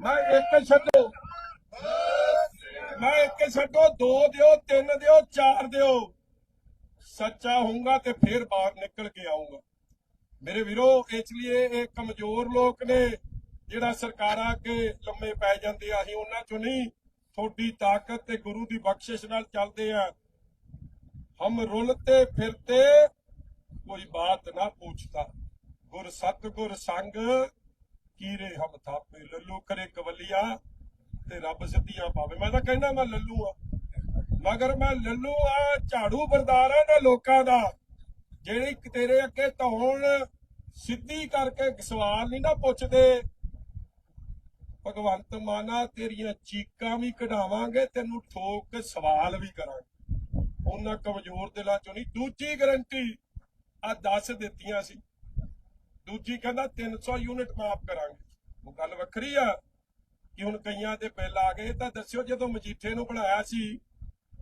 ਮੈਂ ਇੱਕ ਛੱਡੋ। ਮੈਂ ਇੱਕ ਛੱਡੋ, ਦੋ ਦਿਓ, ਤਿੰਨ ਦਿਓ, ਚਾਰ ਦਿਓ। ਸੱਚਾ ਹੋਊਗਾ ਤੇ ਫਿਰ ਬਾਹਰ ਨਿਕਲ ਕੇ ਆਊਂਗਾ। ਮੇਰੇ ਵੀਰੋ, ਇਸ ਲਈ ਇਹ ਕਮਜ਼ੋਰ ਲੋਕ ਨੇ, ਜਿਹੜਾ ਸਰਕਾਰਾਂ ਅੱਗੇ ਲੰਮੇ ਪੈ ਜਾਂਦੇ ਆ, ਅਸੀਂ ਉਹਨਾਂ ਚੋਂ ਨਹੀਂ। ਥੋੜੀ ਤਾਕਤ ਤੇ ਗੁਰੂ ਦੀ ਬਖਸ਼ਿਸ਼ ਨਾਲ ਚੱਲਦੇ ਆ। ਹਮ ਰੁਲਤੇ ਫਿਰਤੇ, ਕੋਈ ਬਾਤ ਨਾ ਪੁੱਛਤਾ ਗੁਰ ਸਤਗੁਰ ਸੰਗ ਕੀਰੇ ਹਮ ਥਾਪੇ, ਲੱਲੂ ਕਰੇ ਕਵਲੀਆ ਤੇ ਰੱਬ ਸਿੱਧੀਆਂ ਪਾਵੇ। ਮੈਂ ਤਾਂ ਕਹਿੰਦਾ ਮੈਂ ਲੱਲੂ ਆ। ਮਗਰ ਮੈਂ ਲੱਲੂ ਆ, ਝਾੜੂ ਬਰਦਾਰਾਂ ਦੇ ਲੋਕਾਂ ਦਾ। ਜਿਹੜੀ ਤੇਰੇ ਅੱਗੇ ਧੌਣ ਸਿੱਧੀ ਕਰਕੇ ਸਵਾਲ ਨਹੀਂ ਨਾ ਪੁੱਛਦੇ। ਭਗਵੰਤ ਮਾਨਾ, ਤੇਰੀਆਂ ਚੀਕਾਂ ਵੀ ਕਢਾਵਾਂਗੇ, ਤੈਨੂੰ ਠੋਕ ਕੇ ਸਵਾਲ ਵੀ ਕਰਾਂਗੇ। ਉਹਨਾਂ ਕਮਜ਼ੋਰ ਦਿਲਾਂ ਚੋਂ ਨਹੀਂ, ਦੂਜੀ ਗਰੰਟੀ ਆ ਦੱਸ ਦਿੱਤੀਆਂ ਸੀ। ਦੂਜੀ ਕਹਿੰਦਾ 300 ਯੂਨਿਟ ਮਾਫ ਕਰਾਂਗੇ। ਉਹ ਗੱਲ ਵੱਖਰੀ ਆ ਕਿ ਹੁਣ ਕਈਆਂ ਦੇ ਬਿੱਲ ਆ ਗਏ, ਤਾਂ ਦੱਸਿਓ ਜਦੋਂ ਮਜੀਠੇ ਨੂੰ ਬਣਾਇਆ ਸੀ,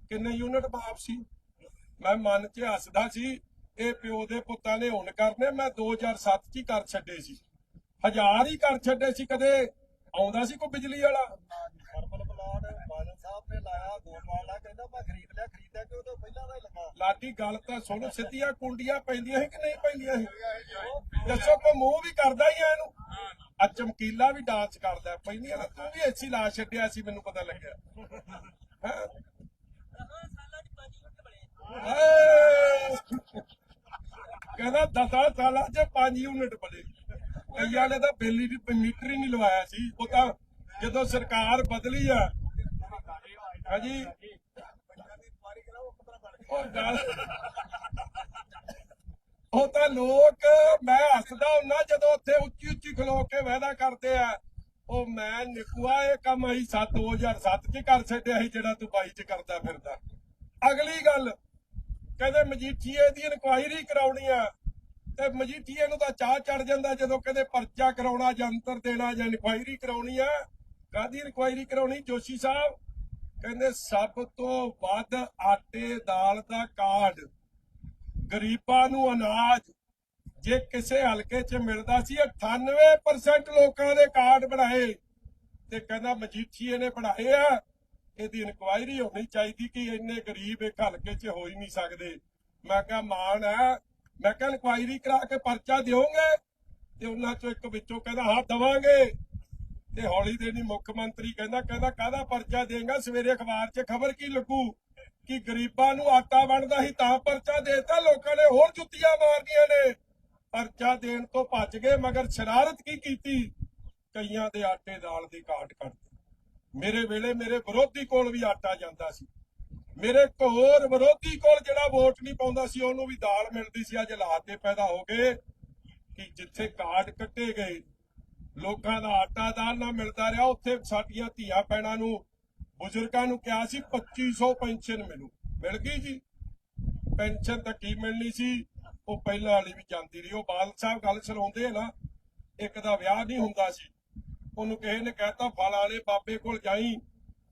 ਕਿੰਨੇ ਯੂਨਿਟ ਮਾਫ ਸੀ? ਮੈਂ ਮਨ 'ਚ ਹੱਸਦਾ ਸੀ, ਇਹ ਪਿਓ ਦੇ ਪੁੱਤਾਂ ਨੇ ਹੁਣ ਕਰਨੇ, ਮੈਂ 2007 'ਚ ਹੀ ਕਰ ਛੱਡੇ ਸੀ। ਹਜ਼ਾਰ ਹੀ ਕਰ ਛੱਡੇ ਸੀ ਕਦੇ, ਆਉਂਦਾ ਸੀ ਕੋਈ ਬਿਜਲੀ ਵਾਲਾ? ਲਾਇਆ ਦਾ ਕਹਿੰਦਾ ਮੈਂ ਖਰੀਦ ਲਿਆ ਖਰੀਦਿਆ ਕਿ ਉਹ ਤੋਂ ਪਹਿਲਾਂ ਦਾ ਹੀ ਲੱਗਾ। ਲਾਡੀ ਗੱਲ ਤਾਂ ਸੁਣ ਸਿੱਧੀਆਂ ਕੁੰਡੀਆਂ ਪੈਂਦੀਆਂ ਸੀ ਕਿ ਨਹੀਂ ਪੈਂਦੀਆਂ ਸੀ? ਦੱਸੋ ਕੋ ਮੂੰਹ ਵੀ ਕਰਦਾ ਹੀ ਆ ਇਹਨੂੰ? ਆ ਚਮਕੀਲਾ ਵੀ ਡਾਂਸ ਕਰਦਾ ਪੈਂਦੀਆਂ ਨਾ ਤੂੰ ਵੀ ਐਸੀ ਲਾ ਛੱਡਿਆ ਸੀ ਮੈਨੂੰ ਪਤਾ ਲੱਗਿਆ! ਕਹਿੰਦਾ 10 ਸਾਲਾਂ 'ਚ 5 ਯੂਨਿਟ ਬਣੇ। ਕਈਆਂ ਨੇ ਤਾਂ ਬਿੱਲ ਨਹੀਂ ਮੀਟਰ ਹੀ ਨਹੀਂ ਲਵਾਇਆ ਸੀ। ਉਹ ਤਾਂ ਜਦੋਂ ਸਰਕਾਰ ਬਦਲੀ ਆ ਹਾਂਜੀ। ਉਹ ਗੱਲ। ਉਹ ਤਾਂ ਲੋਕ, ਮੈਂ ਹੱਸਦਾ ਹੁੰਨਾ ਜਦੋਂ ਉੱਥੇ ਉੱਚੀ ਉੱਚੀ ਖਲੋ ਕੇ ਵਾਅਦਾ ਕਰਦੇ ਆ। ਉਹ ਮੈਂ ਨਿਕੂਆ ਇਹ ਕੰਮ ਅਸੀਂ 7 2007 ਚ ਕਰ ਛੱਡਿਆ ਸੀ, ਜਿਹੜਾ ਤੂੰ 22 ਚ ਕਰਦਾ ਫਿਰਦਾ। ਅਗਲੀ ਗੱਲ, ਕਹਿੰਦੇ ਮਜੀਠੀਏ ਦੀ ਇਨਕੁਆਇਰੀ ਕਰਾਉਣੀ ਆ। ਤੇ ਮਜੀਠੀਏ ਨੂੰ ਤਾਂ ਚਾਹ ਚੜ ਜਾਂਦਾ ਜਦੋਂ ਕਹਿੰਦੇ ਪਰਚਾ ਕਰਾਉਣਾ ਜੰਤਰ ਦੇਣਾ ਜਾਂ ਇਨਕੁਆਇਰੀ ਕਰਾਉਣੀ ਆ। ਕਾਦੀ ਇਨਕੁਆਇਰੀ ਕਰਾਉਣੀ? ਜੋਸ਼ੀ ਸਾਹਿਬ ਕਹਿੰਦੇ ਸਭ ਤੋਂ ਵੱਧ ਆਟੇ ਦਾਲ ਦਾ ਕਾਰਡ। ਗਰੀਬਾਂ ਨੂੰ ਅਨਾਜ, ਜੇ ਕਿਸੇ ਹਲਕੇ 'ਚ ਮਿਲਦਾ ਸੀ 98% ਲੋਕਾਂ ਦੇ ਕਾਰਡ ਬਣਾਏ। ਤੇ ਕਹਿੰਦਾ ਮਜੀਠੀਏ ਨੇ ਬਣਾਏ ਆ। ਇਹਦੀ ਇਨਕੁਆਇਰੀ ਹੋਣੀ ਚਾਹੀਦੀ ਕਿ ਇੰਨੇ ਗਰੀਬ ਇੱਕ ਹਲਕੇ 'ਚ ਹੋ ਹੀ ਨਹੀਂ ਸਕਦੇ। ਮੈਂ ਕਿਹਾ, ਮਾਣ ਹੈ। ਮੈਂ ਕਿਹਾ, ਇਨਕੁਆਇਰੀ ਕਰਾ ਕੇ ਪਰਚਾ ਦਿਓਗੇ? ਤੇ ਉਹਨਾਂ 'ਚੋਂ ਇੱਕ ਵਿੱਚੋਂ ਕਹਿੰਦਾ, ਹਾਂ, ਦਵਾਂਗੇ। ਤੇ ਹੌਲੀ ਦੇ ਨਹੀਂ ਮੁੱਖ ਮੰਤਰੀ ਕਹਿੰਦਾ ਕਹਿੰਦਾ ਕਾਹਦਾ ਪਰਚਾ ਦੇਗਾ? ਸਵੇਰੇ ਅਖਬਾਰ 'ਚ ਖਬਰ ਕੀ ਲੱਗੂ? ਕਿ ਗਰੀਬਾਂ ਨੂੰ ਆਟਾ ਵੰਡਦਾ ਸੀ, ਤਾਂ ਪਰਚਾ ਦੇਤਾ। ਲੋਕਾਂ ਨੇ ਹੋਰ ਜੁੱਤੀਆਂ ਮਾਰਦੀਆਂ ਨੇ। ਪਰਚਾ ਦੇਣ ਤੋਂ ਭੱਜ ਗਏ, ਮਗਰ ਸ਼ਰਾਰਤ ਕੀ ਕੀਤੀ? ਕਈਆਂ ਦੇ ਆਟੇ ਦਾਲ ਦੀ ਕਾਟ ਕੱਢ ਮੇਰੇ ਵੇਲੇ ਮੇਰੇ ਵਿਰੋਧੀ ਕੋਲ ਵੀ ਆਟਾ ਜਾਂਦਾ ਸੀ। ਮੇਰੇ ਇੱਕ ਵਿਰੋਧੀ ਕੋਲ ਜਿਹੜਾ ਵੋਟ ਨਹੀਂ ਪਾਉਂਦਾ ਸੀ, ਉਹਨੂੰ ਵੀ ਦਾਲ ਮਿਲਦੀ ਸੀ। ਅੱਜ ਹਾਲਾਤ ਇਹ ਪੈਦਾ ਹੋ ਗਏ ਕਿ ਜਿੱਥੇ ਕਾਰਡ ਕੱਟੇ ਗਏ ਲੋਕਾਂ ਦਾ ਆਟਾ ਦਾਲ ਨਾ ਮਿਲਦਾ ਰਿਹਾ। ਉੱਥੇ ਸਾਡੀਆਂ ਧੀਆਂ ਭੈਣਾਂ ਨੂੰ, ਬਜ਼ੁਰਗਾਂ ਨੂੰ ਕਿਹਾ ਸੀ 2500 ਪੈਨਸ਼ਨ ਮਿਲੂ ਮਿਲ ਗਈ ਜੀ। ਪੈਨਸ਼ਨ ਤਾਂ ਕੀ ਮਿਲਣੀ ਸੀ? ਉਹ ਪਹਿਲਾਂ ਵਾਲੀ ਵੀ ਜਾਂਦੀ ਰਹੀ। ਉਹ ਬਾਲ ਸਾਹਿਬ ਗੱਲ ਸੁਣਾਉਂਦੇ ਨਾ, ਇੱਕ ਦਾ ਵਿਆਹ ਨਹੀਂ ਹੁੰਦਾ ਸੀ। ਉਹਨੂੰ ਕਿਸੇ ਨੇ ਕਹਿਤਾ ਫਲ ਵਾਲੇ ਬਾਬੇ ਕੋਲ ਜਾਈ,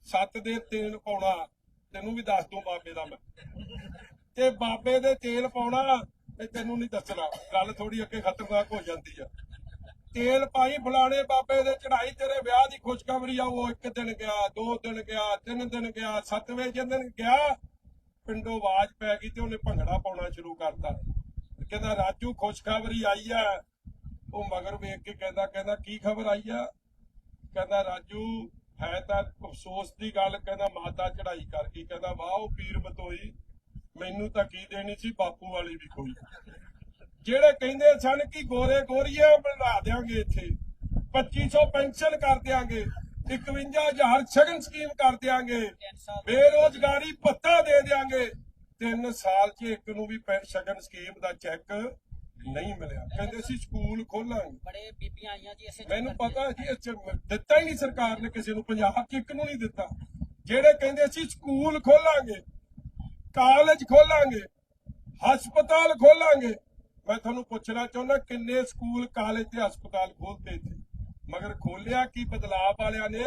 ਸੱਤ ਦੇ ਤੇਲ ਪਾਉਣਾ। ਤੈਨੂੰ ਵੀ ਦੱਸ ਦੂੰ ਬਾਬੇ ਦਾ ਮੈਂ। ਤੇ ਬਾਬੇ ਦੇ ਤੇਲ ਪਾਉਣਾ ਤੇ ਤੈਨੂੰ ਨਹੀਂ ਦੱਸਣਾ। ਗੱਲ ਥੋੜੀ ਅੱਗੇ ਖਤਰਨਾਕ ਹੋ ਜਾਂਦੀ ਆ। ਤੇਲ ਪਾਈ ਫਲਾਣੇ ਬਾਬੇ ਦੇ ਚੜਾਈ ਤੇਰੇ ਵਿਆਹ ਦੀ ਖੁਸ਼ਖਬਰੀ ਆ, ਉਹ ਇੱਕ ਦਿਨ ਗਿਆ, ਦੋ ਦਿਨ ਗਿਆ, ਤਿੰਨ ਦਿਨ ਗਿਆ ਸੱਤਵੇਂ ਦਿਨ ਗਿਆ, ਪਿੰਡੋਂ ਆਵਾਜ਼ ਪੈ ਗਈ ਤੇ ਉਹਨੇ ਭੰਗੜਾ ਪਾਉਣਾ ਸ਼ੁਰੂ ਕਰਤਾ। ਕਹਿੰਦਾ, ਰਾਜੂ, ਖੁਸ਼ਖਬਰੀ ਆਈ ਆ। ਉਹ ਮਗਰ ਵੇਖ ਕੇ ਕਹਿੰਦਾ ਕਹਿੰਦਾ, ਕੀ ਖਬਰ ਆਈ ਆ? ਕਹਿੰਦਾ, ਰਾਜੂ, ਹੈ ਤਾਂ ਅਫਸੋਸ ਦੀ ਗੱਲ, ਕਹਿੰਦਾ, ਮਾਤਾ ਚੜਾਈ ਕਰ ਗਈ। ਕਹਿੰਦਾ, ਵਾਹ, ਉਹ ਪੀਰ ਬਤੋਈ, ਮੈਨੂੰ ਤਾਂ ਕੀ ਦੇਣੀ ਸੀ, ਬਾਪੂ ਵਾਲੀ ਵੀ ਕੋਈ। ਜਿਹੜੇ ਕਹਿੰਦੇ ਸਨ ਕਿ ਗੋਰੇ ਗੋਰੀਆਂ ਬਣਾ ਦੇਾਂਗੇ ਇੱਥੇ 2500 ਪੈਨਸ਼ਨ ਕਰ ਦਿਆਂਗੇ 51000 ਸ਼ਗਨ ਸਕੀਮ ਕਰ ਦਿਆਂਗੇ ਬੇਰੋਜ਼ਗਾਰੀ ਭੱਤਾ ਦੇ ਦਿਆਂਗੇ। ਤਿੰਨ ਸਾਲ 'ਚ ਇੱਕ ਨੂੰ ਵੀ ਸ਼ਗਨ ਸਕੀਮ ਦਾ ਚੈੱਕ ਨਹੀਂ ਮਿਲਿਆ। ਕਹਿੰਦੇ ਸੀ ਸਕੂਲ ਖੋਲਾਂਗੇ। ਬੜੇ ਬੀਬੀਆਂ ਆਈਆਂ ਜੀ ਇਸੇ ਮੈਨੂੰ। ਪਤਾ 'ਚ ਦਿੱਤਾ ਹੀ ਨਹੀਂ ਸਰਕਾਰ ਨੇ ਕਿਸੇ ਨੂੰ ਪੰਜਾਬ 'ਚ ਇੱਕ ਨੂੰ ਨਹੀਂ ਦਿੱਤਾ। ਜਿਹੜੇ ਕਹਿੰਦੇ ਸੀ ਸਕੂਲ ਖੋਲਾਂਗੇ ਕਾਲਜ ਖੋਲਾਂਗੇ ਹਸਪਤਾਲ ਖੋਲਾਂਗੇ ਮੈਂ ਤੁਹਾਨੂੰ ਪੁੱਛਣਾ ਚਾਹੁੰਦਾ, ਕਿੰਨੇ ਸਕੂਲ, ਕਾਲਜ ਤੇ ਹਸਪਤਾਲ ਖੋਲਤੇ ਇੱਥੇ? ਮਗਰ ਖੋਲਿਆ ਕੀ ਬਦਲਾਅ ਵਾਲਿਆਂ ਨੇ?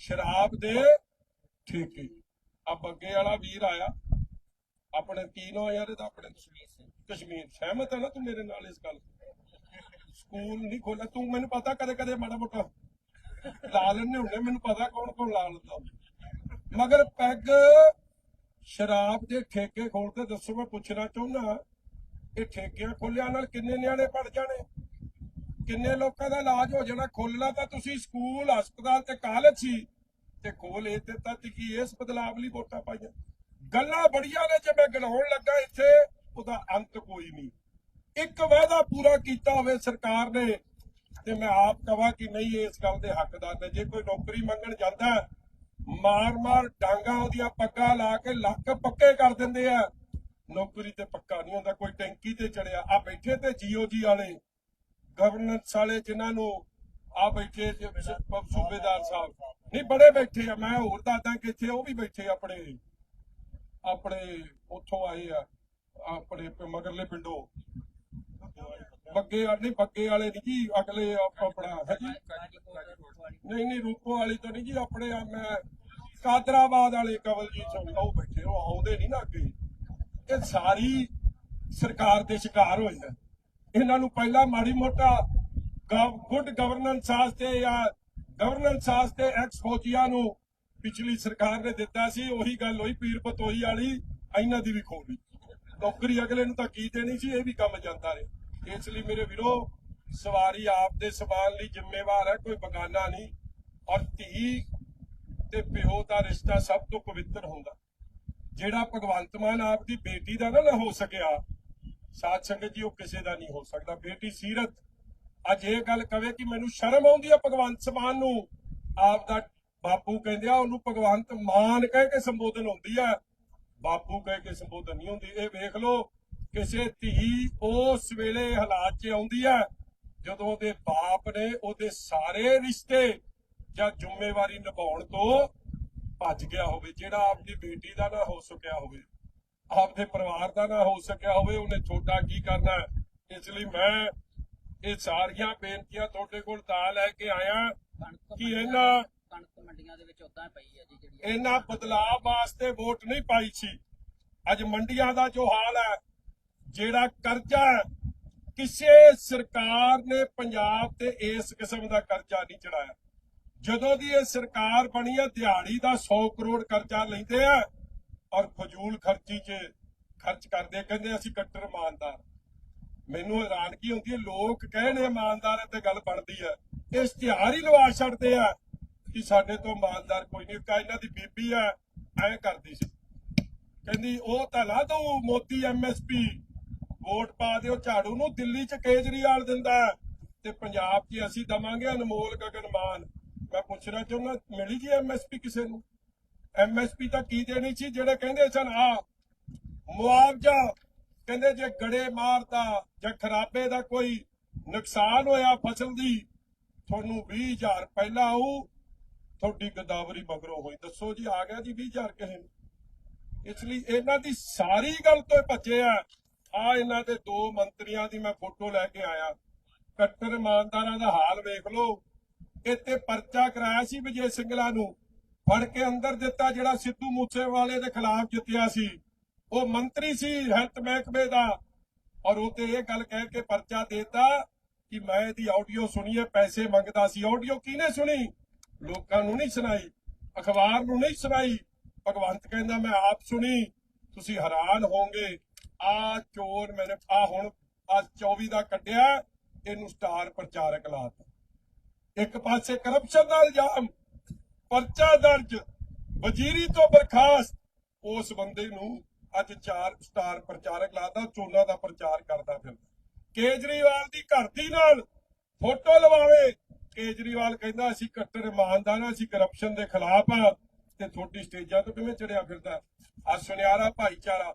ਸ਼ਰਾਬ ਦੇ ਠੇਕੇ। ਆ ਬੱਗੇ ਵਾਲਾ ਵੀਰ ਆਇਆ। ਆਪਣੇ ਕੀ ਨਾਂ ਯਾਰ, ਇਹਦਾ ਆਪਣੇ ਕਸ਼ਮੀਰ ਸਹਿਮਤ ਹੈ ਨਾ ਤੂੰ ਮੇਰੇ ਨਾਲ ਇਸ ਗੱਲ ਸਕੂਲ ਨਹੀਂ ਖੋਲਿਆ ਤੂੰ ਮੈਨੂੰ ਪਤਾ ਕਦੇ ਕਦੇ ਮਾੜਾ ਮੋਟਾ ਲਾ ਲੈਣੇ ਹੁੰਦੇ, ਮੈਨੂੰ ਪਤਾ ਕੌਣ ਕੌਣ ਲਾ ਲੈਂਦਾ ਮਗਰ ਪੈਗ ਸ਼ਰਾਬ ਦੇ ਠੇਕੇ ਖੋਲ ਖੋਲਦੇ ਦੱਸੋ ਮੈਂ ਪੁੱਛਣਾ ਚਾਹੁੰਦਾ ਇਹ ਠੇਕਿਆਂ ਖੋਲਿਆਂ ਨਾਲ ਕਿੰਨੇ ਨਿਆਣੇ ਪੜ ਜਾਣੇ? ਕਿੰਨੇ ਲੋਕਾਂ ਦਾ ਇਲਾਜ ਹੋ ਜਾਣਾ? ਖੋਲਣਾ ਤਾਂ ਤੁਸੀਂ ਸਕੂਲ, ਹਸਪਤਾਲ ਤੇ ਕਾਲਜ ਸੀ। ਤੇ ਖੋਲ ਇਹ ਤੇ ਕੀ ਇਸ ਬਦਲਾਵ ਲਈ ਵੋਟਾਂ ਪਾਈਆਂ? ਗੱਲਾਂ ਬੜੀਆਂ ਨੇ ਜੇ ਮੈਂ ਗਿਣਾਉਣ ਲੱਗਾ ਇੱਥੇ, ਉਹਦਾ ਅੰਤ ਕੋਈ ਨਹੀਂ। ਇੱਕ ਵਾਅਦਾ ਪੂਰਾ ਕੀਤਾ ਹੋਵੇ ਸਰਕਾਰ ਨੇ, ਤੇ ਮੈਂ ਆਪ ਕਹਾਂ ਕਿ ਨਹੀਂ ਇਸ ਗੱਲ ਦੇ ਹੱਕਦਾਰ ਨੇ। ਜੇ ਕੋਈ ਨੌਕਰੀ ਮੰਗਣ ਜਾਂਦਾ, ਮਾਰ-ਮਾਰ ਡਾਂਗਾ ਉਹਦੀਆਂ ਪੱਗਾਂ ਲਾ ਕੇ ਲੱਕ ਪੱਕੇ ਕਰ ਦਿੰਦੇ ਆ। ਨੌਕਰੀ ਤੇ ਪੱਕਾ ਨਹੀਂ ਹੁੰਦਾ, ਕੋਈ ਟੈਂਕੀ ਤੇ ਚੜਿਆ। ਆ ਬੈਠੇ ਤੇ ਜੀਓਜੀ ਵਾਲੇ ਗਵਰਨੈਂਸ ਵਾਲੇ ਜਿਨ੍ਹਾਂ ਨੂੰ ਆ ਬੈਠੇ ਸੂਬੇਦਾਰ ਸਾਹਿਬ। ਨਹੀਂ, ਬੜੇ ਬੈਠੇ ਆ। ਮੈਂ ਹੋਰ ਦੱਸਦਾ ਕਿ ਉਹ ਵੀ ਬੈਠੇ ਆਪਣੇ ਆਪਣੇ ਉੱਥੋਂ ਆਏ ਆ, ਆਪਣੇ ਮਗਰਲੇ ਪਿੰਡੋਂ। ਬੱਗੇ ਵਾਲੇ ਨਹੀਂ, ਬੱਗੇ ਵਾਲੇ ਨਹੀਂ ਜੀ, ਅਗਲੇ ਆਪਣਾ, ਹੈ ਨਹੀਂ ਨਹੀਂ, ਰੂਪੋ ਵਾਲੀ ਤੋਂ ਨਹੀਂ ਜੀ, ਆਪਣੇ ਆ ਮੈਂ, ਕਾਦਰਾਬਾਦ ਵਾਲੇ ਕਵਲਜੀਤ ਸਿੰਘ ਉਹ ਬੈਠੇ, ਉਹ ਆਉਂਦੇ ਨਹੀਂ ਨਾ ਅੱਗੇ। ਇਹ ਸਾਰੀ ਸਰਕਾਰ ਦੇ ਸ਼ਿਕਾਰ ਹੋਏ ਆ। ਇਹਨਾਂ ਨੂੰ ਪਹਿਲਾਂ ਮਾੜੀ ਮੋਟਾ ਗੁੱਡ ਗਵਰਨੈਂਸ ਵਾਸਤੇ ਜਾਂ ਗਵਰਨੈਂਸ ਵਾਸਤੇ ਐਕਸ ਫੌਜੀਆਂ ਨੂੰ ਪਿਛਲੀ ਸਰਕਾਰ ਨੇ ਦਿੱਤਾ ਸੀ, ਉਹੀ ਗੱਲ ਹੋਈ, ਪੀਰ ਪਤੋਈ ਵਾਲੀ, ਇਹਨਾਂ ਦੀ ਵੀ ਖੋਲੀ ਨੌਕਰੀ ਅਗਲੇ ਨੂੰ ਤਾਂ ਕੀ ਦੇਣੀ ਸੀ, ਇਹ ਵੀ ਕੰਮ ਜਾਂਦਾ ਰਹੇ। ਇਸ ਲਈ ਮੇਰੇ ਵੀਰੋ, ਸਵਾਰੀ ਆਪ ਦੇ ਸਵਾਲ ਲਈ ਜ਼ਿੰਮੇਵਾਰ ਹੈ, ਕੋਈ ਬਗਾਨਾ ਨਹੀਂ। ਔਰ ਧੀ ਤੇ ਪਿਓ ਦਾ ਰਿਸ਼ਤਾ ਸਭ ਤੋਂ ਪਵਿੱਤਰ ਹੁੰਦਾ। ਜਿਹੜਾ ਭਗਵੰਤ ਮਾਨ ਆਪ ਦੀ ਬੇਟੀ ਦਾ ਨਾ ਨਾ ਹੋ ਸਕਿਆ, ਸਾਧ ਸੰਗਤ ਜੀ, ਉਹ ਕਿਸੇ ਦਾ ਨਹੀਂ ਹੋ ਸਕਦਾ। ਬੇਟੀ ਸੀਰਤ, ਅੱਜ ਇਹ ਗੱਲ ਕਵੇ ਕਿ ਮੈਨੂੰ ਸ਼ਰਮ ਆਉਂਦੀ ਹੈ ਭਗਵੰਤ ਮਾਨ ਨੂੰ। ਆਪ ਦਾ ਬਾਪੂ ਕਹਿੰਦੇ ਆ, ਉਹਨੂੰ ਭਗਵੰਤ ਮਾਨ ਕਹਿ ਕੇ ਸੰਬੋਧਨ ਹੁੰਦੀ ਹੈ ਬਾਪੂ ਕਹਿ ਕੇ ਸੰਬੋਧਨ ਨਹੀਂ ਹੁੰਦੀ। ਇਹ ਵੇਖ ਲਓ, ਕਿਸੇ ਧੀ ਉਸ ਵੇਲੇ ਹਾਲਾਤ 'ਚ ਆਉਂਦੀ ਹੈ ਜਦੋਂ ਉਹਦੇ ਬਾਪ ਨੇ ਉਹਦੇ ਸਾਰੇ ਰਿਸ਼ਤੇ ਜਾਂ ਜ਼ਿੰਮੇਵਾਰੀ ਨਿਭਾਉਣ ਤੋਂ ਭੱਜ ਗਿਆ ਹੋਵੇ ਜਿਹੜਾ ਆਪਣੀ ਬੇਟੀ ਦਾ ਨਾ ਹੋ ਸਕਿਆ ਹੋਵੇ ਆਪਦੇ ਪਰਿਵਾਰ ਦਾ ਨਾ ਹੋ ਸਕਿਆ ਹੋਵੇ ਉਹਨੇ ਛੋਟਾ ਕੀ ਕਰਨਾ? ਇਸ ਲਈ ਮੈਂ ਇਹ ਸਾਰੀਆਂ ਬੇਨਤੀਆਂ ਤੁਹਾਡੇ ਕੋਲ ਤਾਂ ਲੈ ਕੇ ਆਇਆ ਕਿ ਇਹਨਾਂ ਕਣਕ ਮੰਡੀਆਂ ਦੇ ਵਿੱਚ ਉਦਾਂ ਪਈ ਹੈ ਜੀ ਜਿਹੜੀ ਇਹਨਾਂ ਬਦਲਾਅ ਵਾਸਤੇ ਵੋਟ ਨਹੀਂ ਪਾਈ ਸੀ। ਅੱਜ ਮੰਡੀਆਂ ਦਾ ਜੋ ਹਾਲ ਹੈ ਜਿਹੜਾ ਕਰਜ਼ਾ ਕਿਸੇ ਸਰਕਾਰ ਨੇ ਪੰਜਾਬ ਤੇ ਇਸ ਕਿਸਮ ਦਾ ਕਰਜ਼ਾ ਨਹੀਂ ਚੜਾਇਆ। ਜਦੋਂ ਦੀ ਇਹ ਸਰਕਾਰ ਬਣੀ ਹੈ ਦਿਹਾੜੀ ਦਾ 100 ਕਰੋੜ ਕਰਜ਼ਾ ਲੈਂਦੇ ਆ ਔਰ ਫਜ਼ੂਲ ਖਰਚੀ 'ਚ ਖਰਚ ਕਰਦੇ ਕਹਿੰਦੇ ਅਸੀਂ ਕੱਟਰ ਇਮਾਨਦਾਰ। ਮੈਨੂੰ ਹੈਰਾਨਗੀ ਹੁੰਦੀ ਹੈ ਲੋਕ ਕਹਿੰਦੇ ਇਮਾਨਦਾਰ ਤੇ ਗੱਲ ਬਣਦੀ ਹੈ ਇਸ਼ਤਿਹਾਰ ਹੀ ਲਵਾ ਛੱਡਦੇ ਆ ਕਿ ਸਾਡੇ ਤੋਂ ਇਮਾਨਦਾਰ ਕੋਈ ਨਹੀਂ। ਕਾ ਇਹਨਾਂ ਦੀ ਬੀਬੀ ਆ ਐ ਕਰਦੀ ਸੀ। ਕਹਿੰਦੀ ਉਹ ਤਾਂ ਲਾ ਦੋ ਮੋਦੀ ਐਮਐਸਪੀ ਵੋਟ ਪਾ ਦਿਓ ਝਾੜੂ ਨੂੰ ਦਿੱਲੀ 'ਚ ਕੇਜਰੀਵਾਲ ਦਿੰਦਾ ਹੈ, ਤੇ ਪੰਜਾਬ 'ਚ ਅਸੀਂ ਦਵਾਂਗੇ ਅਨਮੋਲ ਗਗਨ ਮਾਨ। ਮੈਂ ਪੁੱਛਣਾ ਚਾਹੁੰਦਾ, ਮਿਲੀ ਜੀ ਐਮਐਸਪੀ ਕਿਸੇ ਨੂੰ? ਐਮਐਸਪੀ ਤਾਂ ਕੀ ਦੇਣੀ ਸੀ? ਜਿਹੜੇ ਕਹਿੰਦੇ ਸਨ, ਆ, ਮੁਆਵਜ਼ਾ। ਕਹਿੰਦੇ, ਜੇ ਗੜੇ ਮਾਰਦਾ ਜਾਂ ਖਰਾਬੇ ਦਾ ਕੋਈ ਨੁਕਸਾਨ ਹੋਇਆ ਫਸਲ ਦੀ, ਤੁਹਾਨੂੰ 20000 ਪਹਿਲਾਂ ਆਊ। ਤੁਹਾਡੀ ਗਦਾਵਰੀ ਮਗਰੋਂ ਹੋਈ। ਦੱਸੋ ਜੀ, ਆ ਗਿਆ ਜੀ 20000 ਕਿਸੇ ਨੂੰ? ਇਸ ਲਈ ਇਹਨਾਂ ਦੀ ਸਾਰੀ ਗੱਲ ਤੋਂ ਇਹ ਭੱਜੇ ਆ। ਆ ਇਹਨਾਂ ਦੇ ਦੋ ਮੰਤਰੀਆਂ ਦੀ ਮੈਂ ਫੋਟੋ ਲੈ ਕੇ ਆਇਆ। ਕੱਟਰ ਇਮਾਨਦਾਰਾਂ ਦਾ ਹਾਲ ਵੇਖ ਲਓ। ਇੱਥੇ ਪਰਚਾ ਕਰਾਇਆ ਸੀ ਵਿਜੇ ਸਿੰਗਲਾ ਨੂੰ। ਫੜ ਕੇ ਅੰਦਰ ਦਿੱਤਾ ਜਿਹੜਾ ਸਿੱਧੂ ਮੂਸੇਵਾਲੇ ਦੇ ਖਿਲਾਫ ਜਿੱਤਿਆ ਸੀ। ਉਹ ਮੰਤਰੀ ਸੀ ਹੈਲਥ ਮਹਿਕਮੇ ਦਾ। ਔਰ ਉਹ ਤੇ ਇਹ ਗੱਲ ਕਹਿ ਕੇ ਪਰਚਾ ਦੇਤਾ ਕਿ ਮੈਂ ਇਹਦੀ ਆਡੀਓ ਸੁਣੀਏ, ਪੈਸੇ ਮੰਗਦਾ ਸੀ। ਆਡੀਓ ਕਿਹਨੇ ਸੁਣੀ? ਲੋਕਾਂ ਨੂੰ ਨਹੀਂ ਸੁਣਾਈ, ਅਖਬਾਰ ਨੂੰ ਨਹੀਂ ਸੁਣਾਈ। ਭਗਵੰਤ ਕਹਿੰਦਾ, ਮੈਂ ਆਪ ਸੁਣੀ, ਤੁਸੀਂ ਹੈਰਾਨ ਹੋਵੋਗੇ। ਆ ਚੋਰ ਮੇਰੇ, ਆ ਹੁਣ, ਆ 24 ਦਾ ਕੱਢਿਆ, ਇਹਨੂੰ ਸਟਾਰ ਪ੍ਰਚਾਰਕ ਲਾਤਾ। ਇੱਕ ਪਾਸੇ ਕਰਪਸ਼ਨ ਦਾ ਇਲਜ਼ਾਮ ਪਰਚਾ ਦਰਜ, ਵਜ਼ੀਰੀ ਤੋਂ ਬਰਖਾਸਤ। ਉਸ ਬੰਦੇ ਨੂੰ ਅੱਜ ਚਾਰ ਸਟਾਰ ਪ੍ਰਚਾਰਕ ਲਾਤਾ ਚੋਣਾਂ ਦਾ ਪ੍ਰਚਾਰ ਕਰਦਾ ਫਿਰਦਾ। ਕੇਜਰੀਵਾਲ ਦੀ ਘਰ ਦੀ ਨਾਲ ਫੋਟੋ ਲਵਾਵੇ। ਕੇਜਰੀਵਾਲ ਕਹਿੰਦਾ, ਅਸੀਂ ਕੱਟੜ ਇਮਾਨਦਾਰ ਹਾਂ, ਅਸੀਂ ਕਰਪਸ਼ਨ ਦੇ ਖਿਲਾਫ ਆ ਤੇ ਤੁਹਾਡੀ ਸਟੇਜਾਂ ਤੋਂ ਕਿਵੇਂ ਚੜਿਆ ਫਿਰਦਾ? ਆ ਸੁਨਿਆਰਾ ਭਾਈਚਾਰਾ,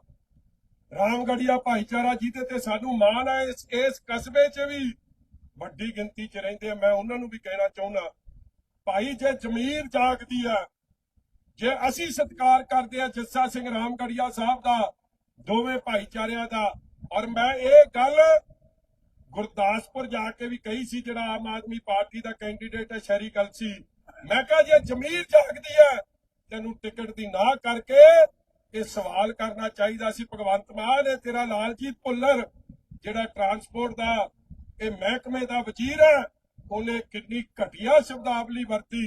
ਰਾਮਗੜੀਆ ਭਾਈਚਾਰਾ, ਜਿਹਦੇ ਤੇ ਸਾਨੂੰ ਮਾਣ ਆ ਇਸ ਇਸ ਕਸਬੇ 'ਚ ਵੀ। ਵੱਡੀ ਗਿਣਤੀ 'ਚ ਰਹਿੰਦੇ ਆ, ਮੈਂ ਉਹਨਾਂ ਨੂੰ ਵੀ ਕਹਿਣਾ ਚਾਹੁੰਦਾ, ਭਾਈ ਜੇ ਜ਼ਮੀਰ ਜਾਗਦੀ ਆ, ਜੇ ਅਸੀਂ ਸਤਿਕਾਰ ਕਰਦੇ ਆ ਜੱਸਾ ਸਿੰਘ ਰਾਮਗੜੀਆ ਸਾਹਿਬ ਦਾ, ਦੋਵੇਂ ਭਾਈਚਾਰਿਆਂ ਦਾ, ਔਰ ਮੈਂ ਇਹ ਗੱਲ ਗੁਰਦਾਸਪੁਰ ਜਾ ਕੇ ਵੀ ਕਹੀ ਸੀ, ਜਿਹੜਾ ਆਮ ਆਦਮੀ ਪਾਰਟੀ ਦਾ ਕੈਂਡੀਡੇਟ ਹੈ ਸ਼ਹਿਰੀ ਸੀ, ਮੈਂ ਕਿਹਾ ਜੇ ਜ਼ਮੀਰ ਜਾਗਦੀ ਹੈ, ਤੈਨੂੰ ਟਿਕਟ ਦੀ ਨਾ ਕਰਕੇ ਇਹ ਸਵਾਲ ਕਰਨਾ ਚਾਹੀਦਾ ਸੀ, ਭਗਵੰਤ ਮਾਨ ਇਹ ਤੇਰਾ ਲਾਲਜੀਤ ਭੁੱਲਰ, ਜਿਹੜਾ ਟਰਾਂਸਪੋਰਟ ਦਾ ਇਹ ਮਹਿਕਮੇ ਦਾ ਵਜ਼ੀਰ ਹੈ, ਉਹਨੇ ਕਿੰਨੀ ਘਟੀਆ ਸ਼ਬਦਾਵਲੀ ਵਰਤੀ,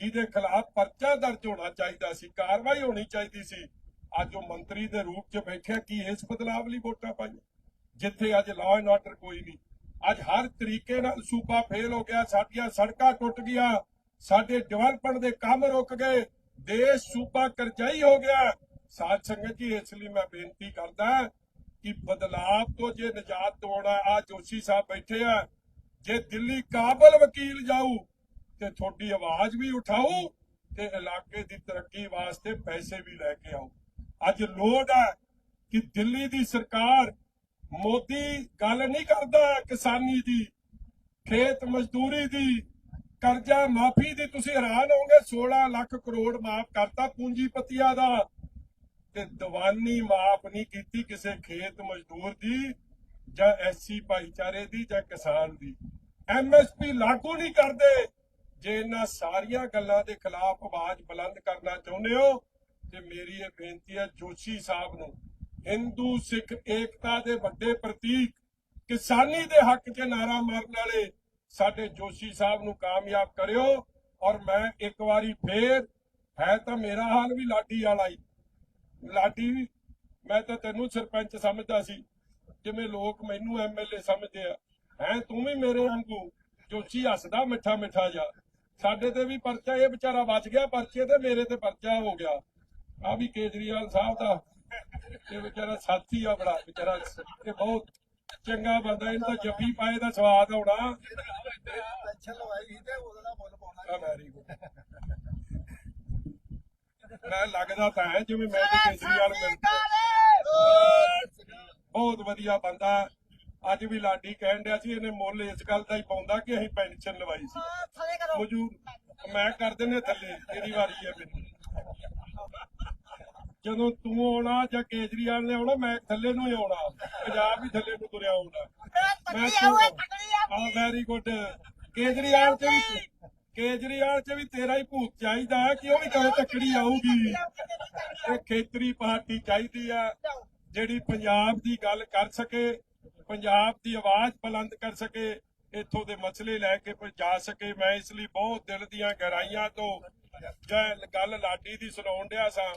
ਜਿਹਦੇ ਖਿਲਾਫ ਪਰਚਾ ਦਰਜ ਹੋਣਾ ਚਾਹੀਦਾ ਸੀ, ਕਾਰਵਾਈ ਹੋਣੀ ਚਾਹੀਦੀ ਸੀ। ਅੱਜ ਉਹ ਮੰਤਰੀ ਦੇ ਰੂਪ 'ਚ ਬੈਠਿਆ ਕੀ ਇਸ ਬਦਲਾਵ ਲਈ ਵੋਟਾਂ ਪਾਈਆਂ। ਜਿੱਥੇ ਅੱਜ ਲਾਅ ਐਂਡ ਆਰਡਰ ਕੋਈ ਨਹੀਂ। ਅੱਜ ਹਰ ਤਰੀਕੇ ਨਾਲ ਸੂਬਾ ਫੇਲ ਹੋ ਗਿਆ, ਸਾਡੀਆਂ ਸੜਕਾਂ ਟੁੱਟ ਗਿਆ ਸਾਡੇ ਡਿਵੈਲਪਮੈਂਟ ਦੇ ਕੰਮ ਰੁਕ ਗਏ, ਦੇਸ਼ ਸੂਬਾ ਕਰਜ਼ਾਈ ਹੋ ਗਿਆ। ਸਾਧ ਸੰਗਤ ਜੀ, ਇਸ ਲਈ ਮੈਂ ਬੇਨਤੀ ਕਰਦਾ ਕਿ ਬਦਲਾਵ ਤੋਂ ਜੇ ਨਿਜਾਤ ਦਿਵਾਉਣਾ ਆ ਜੋਸ਼ੀ ਸਾਹਿਬ ਬੈਠੇ ਆ, ਜੇ ਦਿੱਲੀ ਕਾਬਲ ਵਕੀਲ ਜਾਊ, ਤੇ ਤੁਹਾਡੀ ਆਵਾਜ਼ ਵੀ ਉਠਾਊ ਤੇ ਇਲਾਕੇ ਦੀ ਤਰੱਕੀ ਵਾਸਤੇ ਪੈਸੇ ਵੀ ਲੈ ਕੇ ਆਊ। ਅੱਜ ਲੋੜ ਹੈ ਕਿ ਦਿੱਲੀ ਦੀ ਸਰਕਾਰ ਮੋਦੀ ਗੱਲ ਨਹੀਂ ਕਰਦਾ ਕਿਸਾਨੀ ਦੀ, ਖੇਤ ਮਜ਼ਦੂਰੀ ਦੀ, ਕਰਜ਼ਾ ਮਾਫੀ ਦੀ। ਤੁਸੀਂ ਹੈਰਾਨ ਹੋਵੋਗੇ 16 ਲੱਖ ਕਰੋੜ ਮਾਫ ਕਰਤਾ ਪੂੰਜੀਪਤੀਆਂ ਦਾ। ਤੇ ਦੀਵਾਨੀ ਮਾਫ ਨਹੀਂ ਕੀਤੀ ਕਿਸੇ ਖੇਤ ਮਜ਼ਦੂਰ ਦੀ ਜਾਂ ਐਸਸੀ ਭਾਈਚਾਰੇ ਦੀ ਜਾਂ ਕਿਸਾਨ ਦੀ। ਐਮਐਸਪੀ ਲਾਗੂ ਨਹੀਂ ਕਰਦੇ। ਜੇ ਇਹਨਾਂ ਸਾਰੀਆਂ ਗੱਲਾਂ ਦੇ ਖਿਲਾਫ ਆਵਾਜ਼ ਬੁਲੰਦ ਕਰਨਾ ਚਾਹੁੰਦੇ ਹੋ, ਤੇ ਮੇਰੀ ਇਹ ਬੇਨਤੀ ਹੈ ਜੋਸ਼ੀ ਸਾਹਿਬ ਨੂੰ, ਹਿੰਦੂ, ਸਿੱਖ, ਏਕਤਾ ਦੇ ਵੱਡੇ ਪ੍ਰਤੀਕ, ਕਿਸਾਨੀ ਦੇ ਹੱਕ 'ਚ ਨਾਰਾ ਮਾਰਨ ਵਾਲੇ ਸਾਡੇ ਜੋਸ਼ੀ ਸਾਹਿਬ ਨੂੰ ਕਾਮਯਾਬ ਕਰਿਓ। ਔਰ ਮੈਂ ਇੱਕ ਵਾਰੀ ਫੇਰ, ਹੈ ਤਾਂ ਮੇਰਾ ਹਾਲ ਵੀ ਲਾਠੀ ਵਾਲਾ ਹੀ। ਲਾਡੀ ਮੈਂ ਤਾਂ ਤੈਨੂੰ ਸਰਪੰਚ ਸਮਝਦਾ ਸੀ ਜਿਵੇਂ ਲੋਕ ਮੈਨੂੰ ਐਮਐਲਏ ਸਮਝਦੇ ਆ। ਹੈ ਤੂੰ ਵੀ ਮੇਰੇ ਵਾਂਗੂ ਜੋਸ਼ੀ ਹੱਸਦਾ ਮਿੱਠਾ ਮਿੱਠਾ ਜਾ ਸਾਡੇ ਤੇ ਵੀ ਪਰਚਾ ਇਹ ਵਿਚਾਰਾ ਬਚ ਗਿਆ ਪਰਚੇ ਤੇ ਮੇਰੇ ਤੇ ਪਰਚਾ ਹੋ ਗਿਆ। ਆ ਵੀ ਕੇਜਰੀਵਾਲ ਸਾਹਿਬ ਦਾ ਇਹ ਵਿਚਾਰਾ ਸਾਥੀ ਆ ਬੜਾ ਵਿਚਾਰਾ ਇਹ ਬਹੁਤ ਚੰਗਾ ਬੰਦਾ ਇਹਦਾ ਜੱਫੀ ਪਾਏ ਦਾ ਸਵਾਦ ਆਉਣਾ। ਪੈਨਸ਼ਨ ਲਵਾਈ ਸੀ ਤੇ ਉਹਦਾ ਮੁੱਲ ਪਾਉਣਾ। ਵੈਰੀ ਗੁੱਡ ਮੈਂ ਲੱਗਦਾ ਤਾਂ ਹੈ ਜਿਵੇਂ ਮੈਂ ਤੇ ਕੇਜਰੀਵਾਲ ਮਿਲਦੇ ਬਹੁਤ ਵਧੀਆ ਬੰਦਾ। ਅੱਜ ਵੀ ਲਾਡੀ ਕਹਿਣ ਡਿਆ ਸੀ ਇਹਨੇ ਮੁੱਲ ਇਸ ਗੱਲ ਦਾ ਹੀ ਪਾਉਂਦਾ ਕਿ ਅਸੀਂ ਪੈਨਸ਼ਨ ਲਵਾਈ ਸੀ। ਮੌਜੂਦ ਮੈਂ ਕਰ ਦਿੰਨੇ ਥੱਲੇ ਤੇਰੀ ਵਾਰੀ ਹੈ ਮੈਨੂੰ ਜਦੋਂ ਤੂੰ ਆਉਣਾ ਜਾਂ ਕੇਜਰੀਵਾਲ ਨੇ ਆਉਣਾ ਮੈਂ ਥੱਲੇ ਨੂੰ ਹੀ ਆਉਣਾ। ਪੰਜਾਬ ਵੀ ਥੱਲੇ ਨੂੰ ਤੁਰਿਆ ਆਉਣਾ ਮੈਂ ਹਾਂ ਵੈਰੀ ਗੁੱਡ ਕੇਜਰੀਵਾਲ ਚ ਵੀ ਕੇਜਰੀਵਾਲ ਚ ਵੀ ਤੇਰਾ ਹੀ ਭੂਤ ਚਾਹੀਦਾ ਹੈ ਕਿ ਉਹ ਵੀ ਕਦੋਂ ਤੱਕੜੀ ਆਊਗੀ। ਇਹ ਖੇਤਰੀ ਪਾਰਟੀ ਚਾਹੀਦੀ ਆ, ਜਿਹੜੀ ਪੰਜਾਬ ਦੀ ਗੱਲ ਕਰ ਸਕੇ, ਪੰਜਾਬ ਦੀ ਆਵਾਜ਼ ਬੁਲੰਦ ਕਰ ਸਕੇ, ਇੱਥੋਂ ਦੇ ਮਸਲੇ ਲੈ ਕੇ ਕੋਈ ਜਾ ਸਕੇ। ਮੈਂ ਇਸ ਲਈ ਬਹੁਤ ਦਿਲ ਦੀਆਂ ਗਹਿਰਾਈਆਂ ਤੋਂ ਜੈ ਗੱਲ ਲਾਡੀ ਦੀ ਸੁਣਾਉਣ ਡਿਆ ਸਾਂ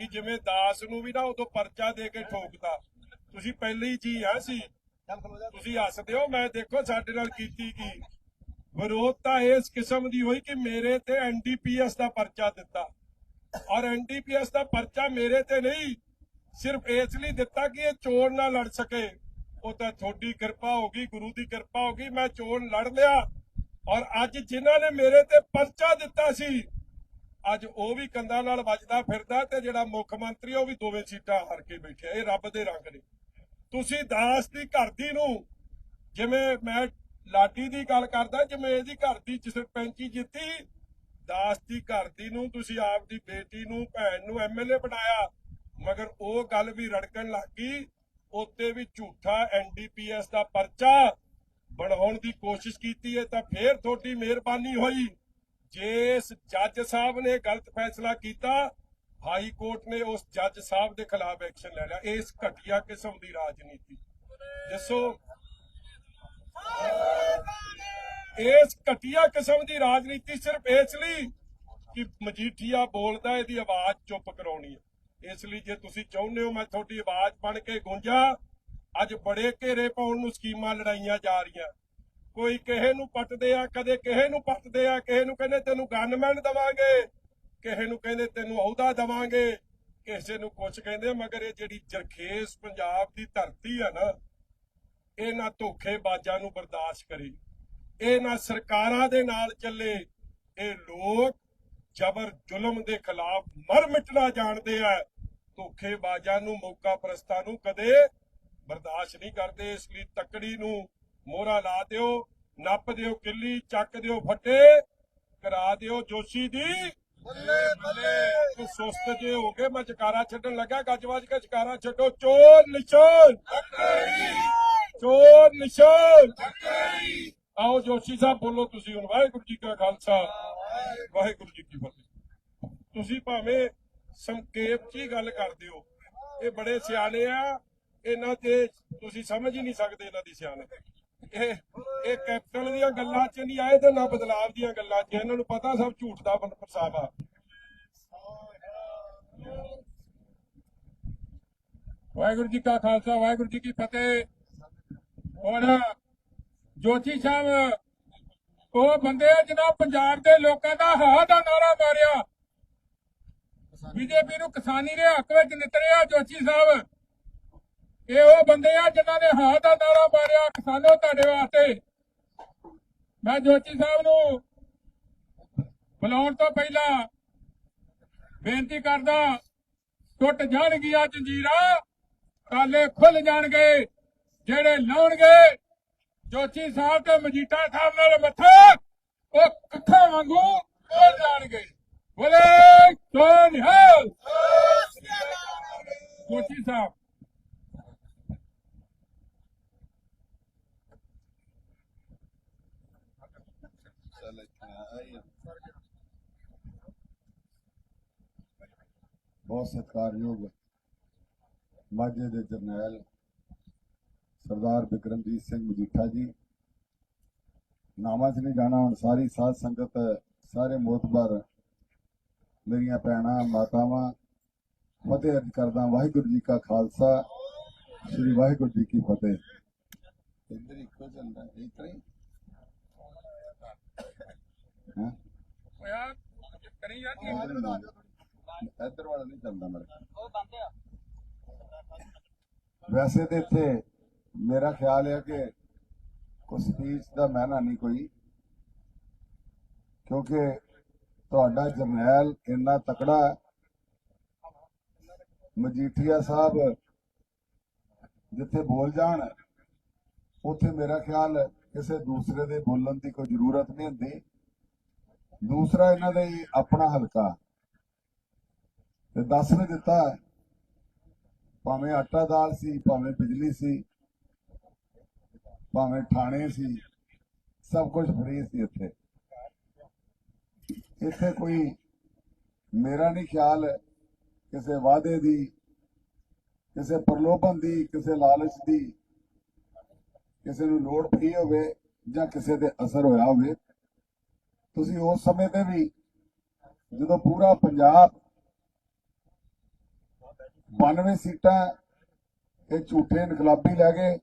ਕਿ ਜਿਵੇਂ ਦਾਸ ਨੂੰ ਵੀ ਨਾ ਉਦੋਂ ਪਰਚਾ ਦੇ ਕੇ ਠੋਕਦਾ ਤੁਸੀਂ ਪਹਿਲੇ ਹੀ ਜੀ ਆ ਸੀ। ਤੁਸੀਂ ਹੱਸਦੇ ਹੋ, ਮੈਂ ਦੇਖੋ ਸਾਡੇ ਨਾਲ ਕੀਤੀ ਕੀ। ਵਿਰੋਧਤਾ ਇਸ ਕਿਸਮ ਦੀ ਹੋਈ ਕਿ ਮੇਰੇ ਤੇ ਐਨਡੀਪੀਐਸ ਦਾ ਪਰਚਾ ਦਿੱਤਾ। ਔਰ ਐਨਡੀਪੀਐਸ ਦਾ ਪਰਚਾ ਮੇਰੇ ਤੇ ਨਹੀਂ, ਸਿਰਫ ਇਸ ਲਈ ਦਿੱਤਾ ਕਿ ਇਹ ਚੋਣ ਨਾ ਲੜ ਸਕੇ। ਉਹ ਤਾਂ ਤੁਹਾਡੀ ਕਿਰਪਾ ਹੋ ਗਈ, ਗੁਰੂ ਦੀ ਕਿਰਪਾ ਹੋ ਗਈ, ਮੈਂ ਚੋਣ ਲੜ ਲਿਆ। ਔਰ ਅੱਜ ਜਿਨ੍ਹਾਂ ਨੇ ਮੇਰੇ ਤੇ ਪਰਚਾ ਦਿੱਤਾ ਸੀ, ਅੱਜ ਉਹ ਵੀ ਕੰਧਾਂ ਨਾਲ ਵੱਜਦਾ ਫਿਰਦਾ ਤੇ ਜਿਹੜਾ ਮੁੱਖ ਮੰਤਰੀ ਉਹ ਵੀ ਦੋਵੇਂ ਸੀਟਾਂ ਹਾਰ ਕੇ ਬੈਠਿਆ ਇਹ ਰੱਬ ਦੇ ਰੰਗ ਨੇ। ਤੁਸੀਂ ਦਾਸ ਦੀ ਘਰ ਦੀ ਨੂੰ, ਜਿਵੇਂ ਮੈਂ ਲਾਡੀ ਦੀ ਗੱਲ ਕਰਦਾ ਜਿਵੇਂ ਇਹਦੀ ਘਰ ਦੀ ਸਰਪੰਚੀ ਜਿੱਤੀ, ਦਾਸ ਦੀ ਘਰ ਦੀ ਨੂੰ ਤੁਸੀਂ ਆਪ ਦੀ ਬੇਟੀ ਨੂੰ, ਭੈਣ ਨੂੰ ਐਮਐਲਏ ਬਣਾਇਆ। ਮਗਰ ਉਹ ਗੱਲ ਵੀ ਰੜਕਣ ਲੱਗ ਉੱਤੇ ਵੀ ਝੂਠਾ ਐਨਡੀਪੀਐਸ ਦਾ ਪਰਚਾ ਬਣਾਉਣ ਦੀ ਕੋਸ਼ਿਸ਼ ਕੀਤੀ ਹੈ, ਤਾਂ ਫੇਰ ਤੁਹਾਡੀ ਮਿਹਰਬਾਨੀ ਹੋਈ। ਜਿਸ ਜੱਜ ਸਾਹਿਬ ਨੇ ਗਲਤ ਫੈਸਲਾ ਕੀਤਾ, ਹਾਈ ਕੋਰਟ ਨੇ ਉਸ ਜੱਜ ਸਾਹਿਬ ਦੇ ਖਿਲਾਫ ਐਕਸ਼ਨ ਲੈ ਲਿਆ। ਇਸ ਘਟੀਆ ਕਿਸਮ ਦੀ ਰਾਜਨੀਤੀ। ਦੱਸੋ ਇਸ ਘਟੀਆ ਕਿਸਮ ਦੀ ਰਾਜਨੀਤੀ ਸਿਰਫ ਇਸ ਲਈ ਕਿ ਮਜੀਠੀਆ ਬੋਲਦਾ ਇਹਦੀ ਆਵਾਜ਼ ਚੁੱਪ ਕਰਾਉਣੀ ਹੈ। ਇਸ ਲਈ ਜੇ ਤੁਸੀਂ ਚਾਹੁੰਦੇ ਹੋ ਮੈਂ ਤੁਹਾਡੀ ਆਵਾਜ਼ ਬਣ ਕੇ ਗੂੰਜਾਂ, ਅੱਜ ਬੜੇ ਘੇਰੇ ਪਾਉਣ ਨੂੰ ਸਕੀਮਾਂ ਲੜਾਈਆਂ ਜਾ ਰਹੀਆਂ। ਕੋਈ ਕਿਸੇ ਨੂੰ ਪੱਟਦੇ ਆ, ਕਦੇ ਕਿਸੇ ਨੂੰ ਪੱਟਦੇ ਆ, ਕਿਸੇ ਨੂੰ ਕਹਿੰਦੇ ਤੈਨੂੰ ਗਨਮੈਨ ਦਵਾਂਗੇ, ਕਿਸੇ ਨੂੰ ਕਹਿੰਦੇ ਤੈਨੂੰ ਅਹੁਦਾ ਦਵਾਂਗੇ, ਕਿਸੇ ਨੂੰ ਕੁਝ ਕਹਿੰਦੇ ਮਗਰ ਇਹ ਜਿਹੜੀ ਜਰਖੇਸ ਪੰਜਾਬ ਦੀ ਧਰਤੀ ਆ ਨਾ ਇਹਨਾਂ ਧੋਖੇਬਾਜ਼ਾਂ ਨੂੰ ਬਰਦਾਸ਼ਤ ਕਰੇ ਇਹਨਾਂ ਸਰਕਾਰਾਂ ਦੇ ਨਾਲ ਚੱਲੇ ਇਹ ਲੋਕ ਜ਼ਬਰ ਜ਼ੁਲਮ ਦੇ ਖਿਲਾਫ ਮਰ ਮਿਟਣਾ ਜਾਣਦੇ ਆ। ਧੋਖੇਬਾਜ਼ਾਂ ਨੂੰ ਮੌਕਾ ਪ੍ਰਸਤਾਂ ਨੂੰ ਕਦੇ ਬਰਦਾਸ਼ਤ ਨਹੀਂ ਕਰਦੇ ਇਸ ਲਈ ਤਕੜੀ ਨੂੰ ਮੋਹਰਾ ਲਾ ਦਿਓ ਨੱਪ ਦਿਓ ਕਿੱਲੀ ਚੱਕ ਦਿਓ ਫੱਟੇ ਕਰਾ ਦਿਓ ਜੋਸ਼ੀ ਦੀ। ਬੱਲੇ ਬੱਲੇ। ਤੂੰ ਸੁਸਤ ਜੇ ਹੋ ਗਏ ਮੈਂ ਜਕਾਰਾ ਛੱਡਣ ਲੱਗਾ ਗੱਜਵਾਜ ਕੇ ਜਕਾਰਾ ਛੱਡੋ ਚੋਰ ਨਿਸ਼ਾਨ ਚੋਰ ਨਿਸ਼ਾਨ। ਆਓ ਜੋਸ਼ੀ ਸਾਹਿਬ ਬੋਲੋ ਤੁਸੀਂ ਹੁਣ। ਵਾਹਿਗੁਰੂ ਜੀ ਕਾ ਖਾਲਸਾ। ਵਾਹਿਗੁਰੂ। ਜੀ ਕੀ ਫਤਿਹ। ਤੁਸੀਂ ਭਾਵੇਂ ਸੰਖੇਪ ਚ ਹੀ ਗੱਲ ਕਰਦੇ ਹੋ। ਇਹ ਬੜੇ ਸਿਆਣੇ ਆ। ਇਹਨਾਂ ਤੇ ਤੁਸੀਂ ਸਮਝ ਹੀ ਨਹੀਂ ਸਕਦੇ ਇਹਨਾਂ ਦੀ ਸਿਆਣਪ। ਇਹ ਇਹ ਕੈਪਟਨ ਦੀਆਂ ਗੱਲਾਂ 'ਚ ਨਹੀਂ ਆਏ ਤੇ ਨਾ ਬਦਲਾਵ ਦੀਆਂ ਗੱਲਾਂ 'ਚ। ਇਹਨਾਂ ਨੂੰ ਪਤਾ ਸਭ ਝੂਠ ਦਾ ਫਸਾਵਾ ਵਾਹਿਗੁਰੂ ਜੀ ਕਾ ਖਾਲਸਾ ਵਾਹਿਗੁਰੂ ਜੀ ਕੀ ਫਤਿਹ। ਔਰ ਜੋਤੀ ਸਾਹਿਬ, ਉਹ ਬੰਦੇ ਆ ਜਿਨ੍ਹਾਂ ਪੰਜਾਬ ਦੇ ਲੋਕਾਂ ਦਾ ਹਾਂ ਦਾ ਨਾਰਾ ਮਾਰਿਆ। ਬੀਜੇਪੀ ਨੂੰ ਕਿਸਾਨੀ ਦੇ ਹੱਕ ਵਿੱਚ ਨਿਤਰਿਆ ਜੋਤੀ ਸਾਹਿਬ। ਇਹ ਉਹ ਬੰਦੇ ਆ ਜਿਨ੍ਹਾਂ ਨੇ ਹਾਂ ਦਾ ਨਾਰਾ ਮਾਰਿਆ ਕਿਸਾਨੋ ਤੁਹਾਡੇ ਵਾਸਤੇ। ਮੈਂ ਜੋਤੀ ਸਾਹਿਬ ਨੂੰ ਬੁਲਾਉਣ ਤੋਂ ਪਹਿਲਾਂ ਬੇਨਤੀ ਕਰਦਾ, ਟੁੱਟ ਜਾਣਗੀਆਂ ਜੰਜੀਰਾਂ, ਤਾਲੇ ਖੁੱਲ ਜਾਣਗੇ। ਜਿਹੜੇ ਲਾਉਣਗੇ, ਜੋਤੀ ਸਾਹਿਬ ਤੇ ਮਜੀਠਾ ਸਾਹਿਬ ਨਾਲ ਮੱਥਾ, ਉਹ ਕੱਖਾਂ ਵਾਂਗੂ ਖੋਲ ਜਾਣਗੇ। ਬੋਲੇ ਸੋਨ ਹੈ ਜੋਤੀ ਸਾਹਿਬ। ਬਹੁਤ ਸਤਿਕਾਰਯੋਗ ਮਾਝੇ ਦੇ ਜਰਨੈਲ ਸਰਦਾਰ ਬਿਕਰਮਜੀਤ ਸਿੰਘ ਮਜੀਠਾ ਜੀ। ਨਾਮਾਂ 'ਚ ਨਹੀਂ ਜਾਣਾ, ਹੁਣ ਸਾਰੀ ਸਾਧ ਸੰਗਤ, ਸਾਰੇ ਮੋਤਬਰ, ਮੇਰੀਆਂ ਭੈਣਾਂ, ਮਾਤਾਵਾਂ, ਫਤਿਹ ਅਰਜ਼ ਕਰਦਾ ਵਾਹਿਗੁਰੂ ਜੀ ਕਾ ਖਾਲਸਾ, ਸ੍ਰੀ ਵਾਹਿਗੁਰੂ ਜੀ ਕੀ ਫਤਿਹ। ਇੱਧਰ ਇੱਕੋ ਚੱਲਦਾ ਇਤਰੇ ਹਾਂ ਹੋਇਆ ਕਰੀ ਜਾਂਦੀ ਇੱਧਰ ਵਾਲਾ ਨਹੀਂ ਚੱਲਦਾ ਮੇਰੇ ਉਹ ਬੰਦ ਆ ਵੈਸੇ ਤੇ ਇੱਥੇ ਮੇਰਾ ਖਿਆਲ ਹੈ ਕਿ ਕੋਈ ਸਪੀਚ ਦਾ ਮੈਨਾ ਨਹੀਂ ਕੋਈ, ਕਿਉਂਕਿ ਤੁਹਾਡਾ ਜਰਨੈਲ ਇੰਨਾ ਤਕੜਾ ਹੈ। ਮਜੀਠੀਆ ਸਾਹਿਬ ਜਿੱਥੇ ਬੋਲ ਜਾਣ, ਉੱਥੇ ਮੇਰਾ ਖਿਆਲ ਕਿਸੇ ਦੂਸਰੇ ਦੇ ਬੋਲਣ ਦੀ ਕੋਈ ਜ਼ਰੂਰਤ ਨਹੀਂ ਹੁੰਦੀ ਦੂਸਰਾ ਇਹਨਾਂ ਦਾ ਹੀ ਆਪਣਾ ਹਲਕਾ ਤੇ ਦੱਸ ਵੀ ਦਿੱਤਾ ਭਾਵੇਂ ਆਟਾ ਦਾਲ ਸੀ, ਭਾਵੇਂ ਬਿਜਲੀ ਸੀ ਭਾਵੇਂ ਥਾਣੇ ਸੀ, ਸਭ ਕੁਝ ਫਰੀ ਸੀ ਇੱਥੇ। ਇੱਥੇ ਕੋਈ, ਮੇਰਾ ਨਹੀਂ ਖਿਆਲ ਕਿਸੇ ਵਾਅਦੇ ਦੀ, ਕਿਸੇ ਪ੍ਰਲੋਭਨ ਦੀ, ਕਿਸੇ ਲਾਲਚ ਦੀ, ਕਿਸੇ ਨੂੰ ਲੋੜ ਪਈ ਹੋਵੇ ਜਾਂ ਕਿਸੇ ਤੇ ਅਸਰ ਹੋਇਆ ਹੋਵੇ। ਤੁਸੀਂ ਉਸ ਸਮੇਂ ਤੇ ਵੀ, ਜਦੋਂ ਪੂਰਾ ਪੰਜਾਬ 92 ਸੀਟਾਂ, ਇਹ ਝੂਠੇ ਇਨਕਲਾਬੀ ਲੈ ਗਏ,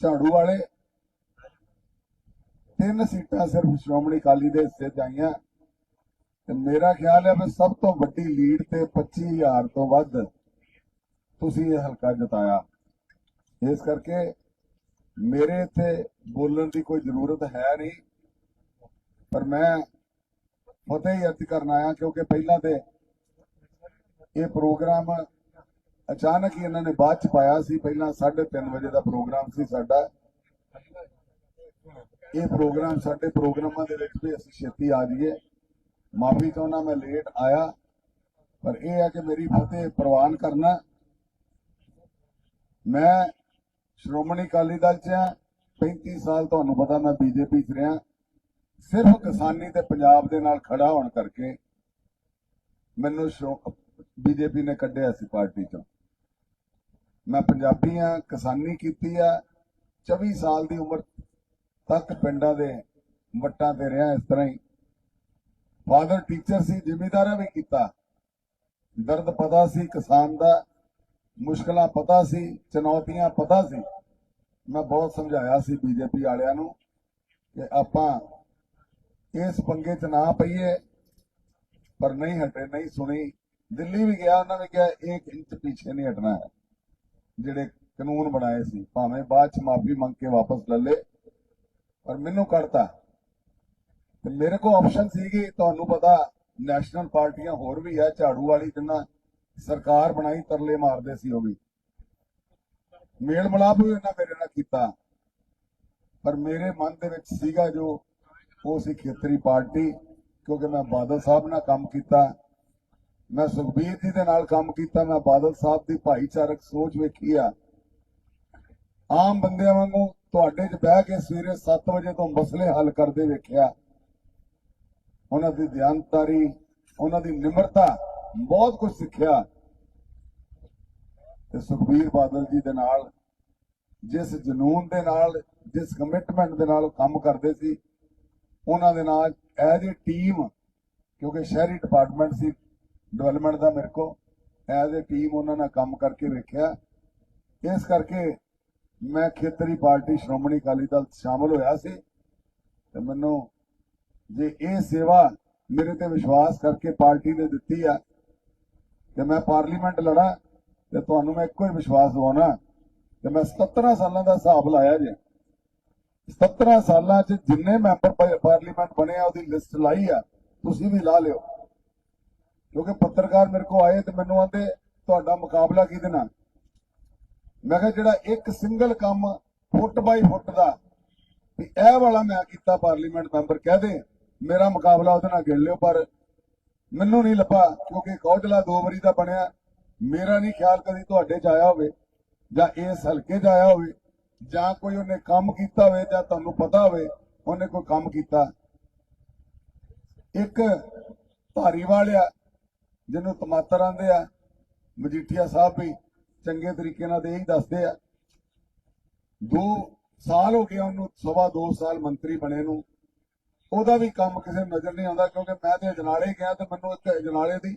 ਝਾੜੂ ਵਾਲੇ ਤਿੰਨ ਸੀਟਾਂ ਸਿਰਫ ਸ਼੍ਰੋਮਣੀ ਅਕਾਲੀ ਦੇ ਹਿੱਸੇ 'ਚ ਆਈਆਂ। ਤੇ ਮੇਰਾ ਖਿਆਲ ਹੈ ਵੀ ਸਭ ਤੋਂ ਵੱਡੀ ਲੀਡ ਤੇ 25000 ਤੋਂ ਵੱਧ ਤੁਸੀਂ ਇਹ ਹਲਕਾ ਜਿਤਾਇਆ। ਇਸ ਕਰਕੇ ਮੇਰੇ ਇੱਥੇ ਬੋਲਣ ਦੀ ਕੋਈ ਜ਼ਰੂਰਤ ਹੈ ਨਹੀਂ। ਪਰ ਮੈਂ ਫਤਿਹ ਹੀ ਅਰਜ਼ ਕਰਨ ਆਇਆ ਕਿਉਂਕਿ ਪਹਿਲਾਂ ਤੇ ਇਹ ਪ੍ਰੋਗਰਾਮ ਅਚਾਨਕ ਹੀ ਇਹਨਾਂ ਨੇ ਬਾਅਦ ਚ ਪਾਇਆ ਸੀ। ਪਹਿਲਾਂ 3:30 ਵਜੇ ਦਾ ਪ੍ਰੋਗਰਾਮ ਸੀ ਸਾਡਾ। ਇਹ ਪ੍ਰੋਗਰਾਮ ਸਾਡੇ ਪ੍ਰੋਗਰਾਮਾਂ ਦੇ ਵਿੱਚ ਵੀ ਅਸੀਂ ਛੇਤੀ ਆ ਜਾਈਏ। ਮਾਫੀ ਚਾਹੁੰਦਾ ਮੈਂ ਲੇਟ ਆਇਆ, ਪਰ ਇਹ ਹੈ ਕਿ ਮੇਰੀ ਫਤਿਹ ਪ੍ਰਵਾਨ ਕਰਨਾ। ਮੈਂ ਸ਼੍ਰੋਮਣੀ ਅਕਾਲੀ ਦਲ ਚ 35 ਸਾਲ ਤੁਹਾਨੂੰ ਪਤਾ ਮੈਂ ਬੀਜੇਪੀ ਚ ਰਿਹਾ। ਸਿਰਫ ਕਿਸਾਨੀ ਤੇ ਪੰਜਾਬ ਦੇ ਨਾਲ ਖੜਾ ਹੋਣ ਕਰਕੇ ਮੈਨੂੰ ਬੀਜੇਪੀ ਨੇ ਕੱਢਿਆ ਸੀ ਪਾਰਟੀ ਚੋਂ। ਮੈਂ ਪੰਜਾਬੀ ਆ ਕਿਸਾਨੀ ਕੀਤੀ ਆ। 24 ਸਾਲ ਦੀ ਉਮਰ ਤੱਕ ਪਿੰਡਾਂ ਦੇ ਵੱਟਾਂ ਤੇ ਰਿਹਾ ਇਸ ਤਰ੍ਹਾਂ ਹੀ। ਫਾਦਰ ਟੀਚਰ ਸੀ, ਜ਼ਿਮੀਦਾਰਾਂ ਵੀ ਕੀਤਾ। ਦਰਦ ਪਤਾ ਸੀ, ਕਿਸਾਨ ਦਾ ਮੁਸ਼ਕਲਾਂ ਪਤਾ ਸੀ, ਚੁਣੌਤੀਆਂ ਪਤਾ ਸੀ। ਮੈਂ ਬਹੁਤ ਸਮਝਾਇਆ ਸੀ ਬੀਜੇਪੀ ਵਾਲਿਆਂ ਨੂੰ ਕਿ ਆਪਾਂ ਇਸ ਪੰਗੇ 'ਚ ਨਾ ਪਈਏ, ਪਰ ਨਹੀਂ ਹਟੇ, ਨਹੀਂ ਸੁਣੀ। ਦਿੱਲੀ ਵੀ ਗਿਆ, ਉਹਨਾਂ ਨੇ ਕਿਹਾ 1 ਇੰਚ ਪਿੱਛੇ ਨਹੀਂ ਹਟਣਾ। ਹੈ ਜਿਹੜੇ ਕਾਨੂੰਨ ਬਣਾਏ ਸੀ, ਭਾਵੇਂ ਬਾਅਦ 'ਚ ਮਾਫੀ ਮੰਗ ਕੇ ਵਾਪਸ ਲੈ ਲੇ ਪਰ ਮੈਨੂੰ ਕੱਢਤਾ। ਤੇ ਮੇਰੇ ਕੋਲ ਆਪਸ਼ਨ ਸੀਗੀ, ਤੁਹਾਨੂੰ ਪਤਾ ਨੈਸ਼ਨਲ ਪਾਰਟੀਆਂ ਹੋਰ ਵੀ ਆ, ਝਾੜੂ ਵਾਲੀ ਜਿੰਨਾ ਸਰਕਾਰ ਬਣਾਈ, ਤਰਲੇ ਮਾਰਦੇ ਸੀ ਉਹ ਵੀ। ਮੇਲ ਮਲਾਪ ਵੀ ਉਹਨਾਂ ਮੇਰੇ ਨਾਲ ਕੀਤਾ। ਪਰ ਮੇਰੇ ਮਨ ਦੇ ਵਿੱਚ ਸੀਗਾ ਜੋ, ਉਹ ਸੀ ਖੇਤਰੀ ਪਾਰਟੀ, ਕਿਉਂਕਿ ਮੈਂ ਬਾਦਲ ਸਾਹਿਬ ਨਾਲ ਕੰਮ ਕੀਤਾ। ਮੈਂ ਸੁਖਬੀਰ ਜੀ ਦੇ ਨਾਲ ਕੰਮ ਕੀਤਾ, ਮੈਂ ਬਾਦਲ ਸਾਹਿਬ ਦੀ ਭਾਈਚਾਰਕ ਸੋਚ ਵੇਖੀ ਆ। ਆਮ ਬੰਦਿਆਂ ਵਾਂਗੂ ਤੁਹਾਡੇ 'ਚ ਬਹਿ ਕੇ ਸਵੇਰੇ 7 ਵਜੇ ਤੋਂ ਮਸਲੇ ਹੱਲ ਕਰਦੇ ਵੇਖਿਆ। ਉਹਨਾਂ ਦੀ ਧਿਆਨਤਾਰੀ ਉਹਨਾਂ ਦੀ ਨਿਮਰਤਾ, ਬਹੁਤ ਕੁਝ ਸਿੱਖਿਆ। ਤੇ ਸੁਖਬੀਰ ਬਾਦਲ ਜੀ ਦੇ ਨਾਲ, ਜਿਸ ਜਨੂਨ ਦੇ ਨਾਲ, ਜਿਸ ਕਮਿਟਮੈਂਟ ਦੇ ਨਾਲ ਕੰਮ ਕਰਦੇ ਸੀ, ਉਹਨਾਂ ਦੇ ਨਾਲ ਐਜ਼ ਏ ਟੀਮ ਕਿਉਂਕਿ ਸ਼ਹਿਰੀ ਡਿਪਾਰਟਮੈਂਟ ਸੀ ਡਿਵੈਲਪਮੈਂਟ ਦਾ ਮੇਰੇ ਕੋ ਐਜ਼ ਏ ਟੀਮ ਉਹਨਾਂ ਨਾਲ ਕੰਮ ਕਰਕੇ ਵੇਖਿਆ। ਇਸ ਕਰਕੇ ਮੈਂ ਖੇਤਰੀ ਪਾਰਟੀ ਸ਼੍ਰੋਮਣੀ ਅਕਾਲੀ ਦਲ ਸ਼ਾਮਲ ਹੋਇਆ ਸੀ ਤੇ ਮੈਨੂੰ ਜੇ ਇਹ ਸੇਵਾ ਮੇਰੇ ਤੇ ਵਿਸ਼ਵਾਸ ਕਰਕੇ ਪਾਰਟੀ ਨੇ ਦਿੱਤੀ ਆ, ਤੇ ਮੈਂ ਪਾਰਲੀਮੈਂਟ ਲੜਾ ਤੇ ਤੁਹਾਨੂੰ ਮੈਂ ਇੱਕੋ ਹੀ ਵਿਸ਼ਵਾਸ ਦਿਵਾਉਣਾ ਕਿ ਮੈਂ 17 ਸਾਲਾਂ ਦਾ ਹਿਸਾਬ ਲਾਇਆ ਜੇ। 17 ਸਾਲਾਂ 'ਚ ਜਿੰਨੇ ਮੈਂਬਰ ਪਾਰਲੀਮੈਂਟ ਬਣੇ ਆ, ਉਹਦੀ ਲਿਸਟ ਲਾਈ ਆ, ਤੁਸੀਂ ਵੀ ਲਾ ਲਿਓ। ਕਿਉਂਕਿ ਪੱਤਰਕਾਰ ਮੇਰੇ ਕੋ ਆਏ ਤੇ ਮੈਨੂੰ ਆਂਦੇ, ਤੁਹਾਡਾ ਮੁਕਾਬਲਾ ਕਿਹਦੇ ਨਾਲ? ਮੈਂ ਕਿਹਾ ਜਿਹੜਾ ਇੱਕ ਸਿੰਗਲ ਕੰਮ ਫੁੱਟ ਬਾਈ ਫੁੱਟ ਦਾ, ਵੀ ਇਹ ਵਾਲਾ ਮੈਂ ਕੀਤਾ ਪਾਰਲੀਮੈਂਟ ਮੈਂਬਰ ਕਹਿ ਮੇਰਾ ਮੁਕਾਬਲਾ ਉਹਦੇ ਨਾਲ ਗਿਣ ਲਿਓ, ਪਰ ਮੈਨੂੰ ਨਹੀਂ ਲੱਭਾ, ਕਿਉਂਕਿ ਕੌਜਲਾ ਦੋ ਵਾਰੀ ਦਾ ਬਣਿਆ, ਮੇਰਾ ਨਹੀਂ ਖਿਆਲ ਕਦੀ ਤੁਹਾਡੇ 'ਚ ਆਇਆ ਹੋਵੇ, ਜਾਂ ਇਸ ਹਲਕੇ 'ਚ ਆਇਆ ਹੋਵੇ, ਜਾਂ ਕੋਈ ਉਹਨੇ ਕੰਮ ਕੀਤਾ ਹੋਵੇ, ਜਾਂ ਤੁਹਾਨੂੰ ਪਤਾ ਹੋਵੇ, ਉਹਨੇ ਕੋਈ ਕੰਮ ਕੀਤਾ। ਇੱਕ ਧਾਰੀਵਾਲ ਆ, ਜਿਹਨੂੰ ਤਮਾਤਰ ਆਂਦੇ ਆ, ਮਜੀਠੀਆ ਸਾਹਿਬ ਵੀ ਚੰਗੇ ਤਰੀਕੇ ਨਾਲ ਤੇ ਇਹੀ ਦੱਸਦੇ ਆ। ਦੋ ਸਾਲ ਹੋ ਗਿਆ ਉਹਨੂੰ, ਸਵਾ ਦੋ ਸਾਲ ਮੰਤਰੀ ਬਣੇ ਨੂੰ। ਉਹਦਾ ਵੀ ਕੰਮ ਕਿਸੇ ਨੂੰ ਨਜ਼ਰ ਨਹੀਂ ਆਉਂਦਾ ਕਿਉਂਕਿ ਮੈਂ ਤੇ ਅਜਨਾਲੇ ਗਿਆ ਤੇ ਮੈਨੂੰ ਇੱਕ ਅਜਨਾਲੇ ਦੀ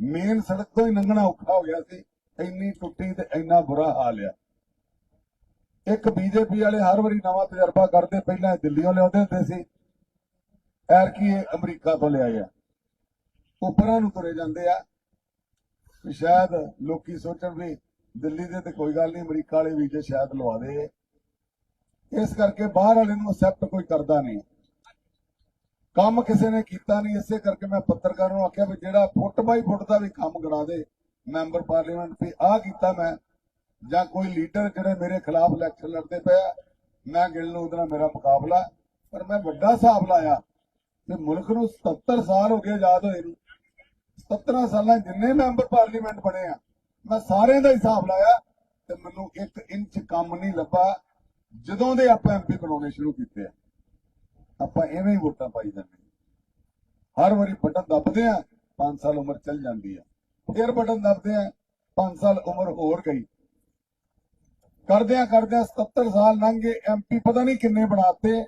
ਮੇਨ ਸੜਕ ਤੋਂ ਹੀ ਲੰਘਣਾ ਔਖਾ ਹੋ ਗਿਆ ਸੀ। ਇੰਨੀ ਟੁੱਟੀ ਤੇ ਇੰਨਾ ਬੁਰਾ ਹਾਲ ਆ। ਇੱਕ ਬੀਜੇਪੀ ਵਾਲੇ ਹਰ ਵਾਰੀ ਨਵਾਂ ਤਜਰਬਾ ਕਰਦੇ, ਪਹਿਲਾਂ ਇਹ ਦਿੱਲੀੋਂ ਲਿਆਉਂਦੇ ਹੁੰਦੇ ਸੀ। ਐਰ ਕੀ ਅਮਰੀਕਾ ਤੋਂ ਲਿਆਏ ਆ। ਉਪਰਾਂ ਨੂੰ ਤੁਰੇ ਜਾਂਦੇ ਆ। ਸ਼ਾਇਦ ਲੋਕੀ ਸੋਚਣ ਵੀ ਦਿੱਲੀ ਦੇ ਤੇ ਕੋਈ ਗੱਲ ਨਹੀਂ, ਅਮਰੀਕਾ ਵਾਲੇ ਵੀਜ਼ੇ ਸ਼ਾਇਦ ਲਵਾ ਦੇ। ਇਸ ਕਰਕੇ ਬਾਹਰ ਵਾਲੇ ਨੂੰ ਅਸੈਪਟ ਕੋਈ ਕਰਦਾ ਨਹੀਂ। ਕੰਮ ਕਿਸੇ ਨੇ ਕੀਤਾ ਨਹੀਂ, ਇਸੇ ਕਰਕੇ ਮੈਂ ਪੱਤਰਕਾਰ ਨੂੰ ਆਖਿਆ ਵੀ ਜਿਹੜਾ ਫੁੱਟ ਬਾਈ ਫੁੱਟ ਦਾ ਵੀ ਕੰਮ ਗਣਾ ਦੇ, ਮੈਂਬਰ ਪਾਰਲੀਮੈਂਟ ਵੀ ਆਹ ਕੀਤਾ ਮੈਂ। ਜਾਂ ਕੋਈ ਲੀਡਰ ਜਿਹੜੇ ਮੇਰੇ ਖਿਲਾਫ ਇਲੈਕਸ਼ਨ ਲੜਦੇ ਪਏ ਮੈਂ ਗਿਣ ਲੂ ਉਹਦੇ ਮੇਰਾ ਮੁਕਾਬਲਾ। ਪਰ ਮੈਂ ਵੱਡਾ ਹਿਸਾਬ ਲਾਇਆ ਤੇ ਮੁਲਕ ਨੂੰ 77 ਸਾਲ ਹੋ ਗਏ ਆਜ਼ਾਦ ਹੋਏ ਨੂੰ। 17 ਸਾਲਾਂ ਜਿੰਨੇ ਮੈਂਬਰ ਪਾਰਲੀਮੈਂਟ ਬਣੇ ਆ ਮੈਂ ਸਾਰਿਆਂ ਦਾ ਹਿਸਾਬ ਲਾਇਆ ਤੇ ਮੈਨੂੰ 1 ਇੰਚ ਕੰਮ ਨਹੀਂ ਲੱਭਾ। ਜਦੋਂ ਦੇ ਆਪਾਂ ਐਮਪੀ ਬਣਾਉਣੇ ਸ਼ੁਰੂ ਕੀਤੇ ਆ, ਆਪਾਂ ਐਵੇਂ ਹੀ ਵੋਟਾਂ ਪਾਈ ਜਾਂਦੇ ਹਰ ਵਾਰੀ ਬਟਨ ਦੱਬਦੇ ਆ 5 ਸਾਲ ਉਮਰ ਚੱਲ ਜਾਂਦੀ ਆ। ਫਿਰ ਬਟਨ ਦੱਬਦੇ ਆ 5 ਸਾਲ ਉਮਰ ਹੋਰ ਗਈ। ਕਰਦਿਆਂ ਕਰਦਿਆਂ 77 ਸਾਲ ਲੰਘ ਗਏ ਐਮਪੀ ਪਤਾ ਨਹੀਂ ਕਿੰਨੇ ਬਣਾਤੇ,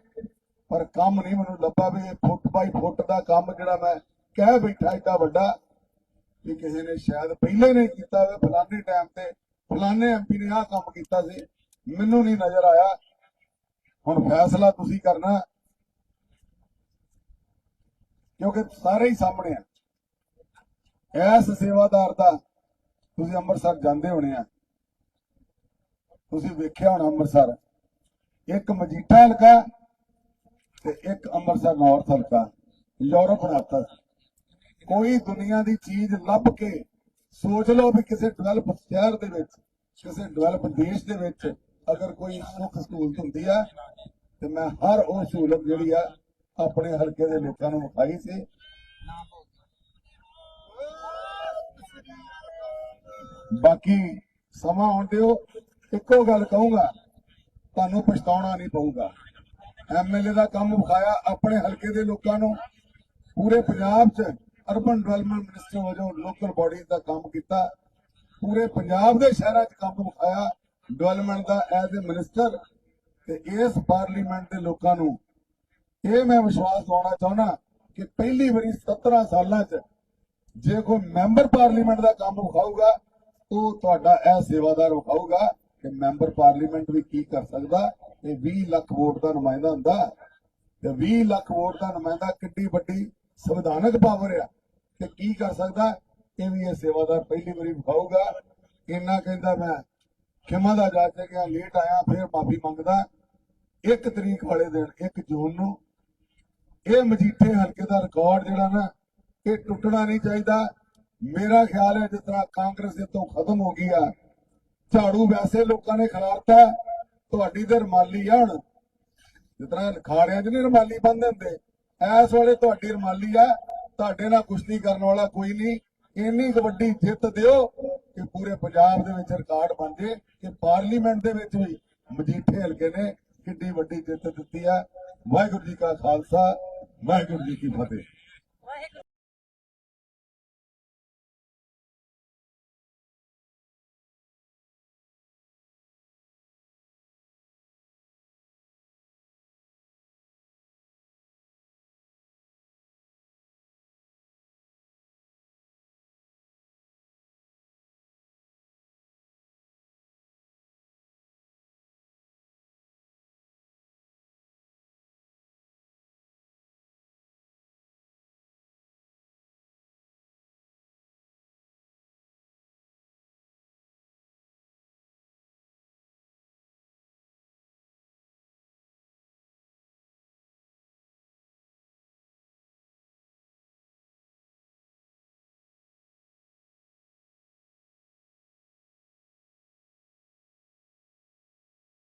ਪਰ ਕੰਮ ਨਹੀਂ ਮੈਨੂੰ ਲੱਭਾ ਵੀ ਇਹ ਫੁੱਟ ਬਾਈ ਫੁੱਟ ਦਾ ਕੰਮ ਜਿਹੜਾ ਮੈਂ ਕਹਿ ਬੈਠਾ ਏਡਾ ਵੱਡਾ। ਕਿ ਕਿਸੇ ਨੇ ਸ਼ਾਇਦ ਪਹਿਲੇ ਨਹੀਂ ਕੀਤਾ ਹੋਵੇ ਫਲਾਣੇ ਟਾਈਮ ਤੇ ਫਲਾਣੇ ਐਮਪੀ ਨੇ ਆਹ ਕੰਮ ਕੀਤਾ ਸੀ। ਮੈਨੂੰ ਨਹੀਂ ਨਜ਼ਰ ਆਇਆ। ਹੁਣ ਫੈਸਲਾ ਤੁਸੀਂ ਕਰਨਾ ਕਿਉਂਕਿ ਸਾਰੇ ਹੀ ਸਾਹਮਣੇ ਆ। ਐਸ ਸੇਵਾਦਾਰ ਦਾ ਤੁਸੀਂ ਅੰਮ੍ਰਿਤਸਰ ਜਾਂਦੇ ਹੋਣੇ ਆ। ਤੁਸੀਂ ਵੇਖਿਆ ਹੋਣਾ ਅੰਮ੍ਰਿਤਸਰ। ਇੱਕ ਮਜੀਠਾ ਹਲਕਾ ਤੇ ਇੱਕ ਅੰਮ੍ਰਿਤਸਰ ਨਾਰਥ ਹਲਕਾ। ਯੂਰਪ ਬਣਾਤਾ ਕੋਈ ਦੁਨੀਆ ਦੀ ਚੀਜ਼ ਲੱਭ ਕੇ ਸੋਚ ਲਓ ਵੀ ਕਿਸੇ ਡਿਵੈਲਪ ਸ਼ਹਿਰ ਦੇ ਵਿੱਚ, ਕਿਸੇ ਡਿਵੈਲਪ ਦੇਸ਼ ਦੇ ਵਿੱਚ ਅਗਰ ਕੋਈ ਸੁੱਖ ਸਹੂਲਤ ਹੁੰਦੀ ਆ, ਤੇ ਮੈਂ ਹਰ ਉਹ ਸਹੂਲਤ ਜਿਹੜੀ ਆ ਆਪਣੇ ਹਲਕੇ ਦੇ ਲੋਕਾਂ ਨੂੰ ਵਿਖਾਈ ਸੀ। ਬਾਕੀ ਸਮਾਂ ਆਉਣ ਦਿਓ, ਇੱਕੋ ਗੱਲ ਕਹੂੰਗਾ, ਤੁਹਾਨੂੰ ਪਛਤਾਉਣਾ ਨਹੀਂ ਪਊਗਾ। ਐਮਐਲਏ ਦਾ ਕੰਮ ਵਿਖਾਇਆ ਆਪਣੇ ਹਲਕੇ ਦੇ ਲੋਕਾਂ ਨੂੰ, ਪੂਰੇ ਪੰਜਾਬ 'ਚ ਅਰਬਨ ਡਿਵੈਲਪਮੈਂਟ ਮਿਨਿਸਟਰ ਵਜੋਂ ਲੋਕਲ ਬਾਡੀਜ਼ ਦਾ ਕੰਮ ਕੀਤਾ। ਪੂਰੇ ਪੰਜਾਬ ਦੇ ਸ਼ਹਿਰਾਂ 'ਚ ਕੰਮ ਵਿਖਾਇਆ। ਡਿਵੈਲਪਮੈਂਟ ਦਾ ਐਜ਼ ਅ ਮਿਨਿਸਟਰ ਤੇ ਇਸ ਪਾਰਲੀਮੈਂਟ ਦੇ ਲੋਕਾਂ ਨੂੰ। ਇਹ ਮੈਂ ਵਿਸ਼ਵਾਸ ਦਿਵਾਉਣਾ ਚਾਹੁੰਦਾ ਕਿ ਪਹਿਲੀ ਵਾਰੀ 17 ਸਾਲਾਂ 'ਚ ਜੇ ਕੋਈ ਮੈਂਬਰ ਪਾਰਲੀਮੈਂਟ ਦਾ ਕੰਮ ਵਿਖਾਊਗਾ, ਉਹ ਤੁਹਾਡਾ ਇਹ ਸੇਵਾਦਾਰ ਵਿਖਾਊਗਾ ਕਿ ਮੈਂਬਰ ਪਾਰਲੀਮੈਂਟ ਵੀ ਕੀ ਕਰ ਸਕਦਾ। ਇਹ 20 ਲੱਖ ਵੋਟ ਦਾ ਨੁਮਾਇੰਦਾ ਹੁੰਦਾ। ਤੇ 20 ਲੱਖ ਵੋਟ ਦਾ ਨੁਮਾਇੰਦਾ ਕਿੱਡੀ ਵੱਡੀ ਸੰਵਿਧਾਨਕ ਪਾਵਰ ਆ। ਕਿ ਕੀ ਕਰ ਸਕਦਾ? ਇਹ ਵੀ ਇਹ ਸੇਵਾਦਾਰ ਪਹਿਲੀ ਵਾਰੀ ਵਿਖਾਊਗਾ। ਇੰਨਾ ਕਹਿੰਦਾ ਮੈਂ, ਖਿਮਾ ਦਾ ਜਾ ਕੇ ਗਿਆ ਲੇਟ ਆਇਆ, ਫਿਰ ਮਾਫੀ ਮੰਗਦਾ। ਇੱਕ ਤਰੀਕ ਵਾਲੇ ਦਿਨ 1 ਜੂਨ ਨੂੰ, ਇਹ ਮਜੀਠੇ ਹਲਕੇ ਦਾ ਰਿਕਾਰਡ ਜਿਹੜਾ ਨਾ, ਇਹ ਟੁੱਟਣਾ ਨਹੀਂ ਚਾਹੀਦਾ। ਮੇਰਾ ਖਿਆਲ ਹੈ, ਜਿਸ ਤਰ੍ਹਾਂ ਕਾਂਗਰਸ ਇਤੋਂ ਖਤਮ ਹੋ ਗਈ ਆ, ਝਾੜੂ ਵੈਸੇ ਲੋਕਾਂ ਨੇ ਖਿਲਾਰਤਾ ਤੁਹਾਡੀ ਤੇ ਰਮਾਲੀ ਆ ਹੁਣ। ਜਿਸ ਤਰ੍ਹਾਂ ਖਾੜਿਆਂ 'ਚ ਨਹੀਂ ਰਮਾਲੀ ਬੰਨ੍ਹਦੇ ਹੁੰਦੇ ਐਸ ਵੇਲੇ ਤੁਹਾਡੀ ਰਮਾਲੀ ਆ ਤੁਹਾਡੇ ਨਾਲ ਕੁਸ਼ਤੀ ਕਰਨ ਵਾਲਾ, ਕੋਈ ਨਹੀਂ। ਇੰਨੀ ਕੁ ਵੱਡੀ ਜਿੱਤ ਦਿਓ ਕਿ ਪੂਰੇ ਪੰਜਾਬ ਦੇ ਵਿੱਚ ਰਿਕਾਰਡ ਬਣ ਜੇ, ਕਿ ਪਾਰਲੀਮੈਂਟ ਦੇ ਵਿੱਚ ਵੀ ਮਜੀਠੇ ਹਲਕੇ ਨੇ ਕਿੰਨੀ ਵੱਡੀ ਜਿੱਤ ਦਿੱਤੀ ਆ ਵਾਹਿਗੁਰੂ ਜੀ ਕਾ ਖਾਲਸਾ, ਵਾਹਿਗੁਰੂ ਜੀ ਕੀ ਫਤਿਹ।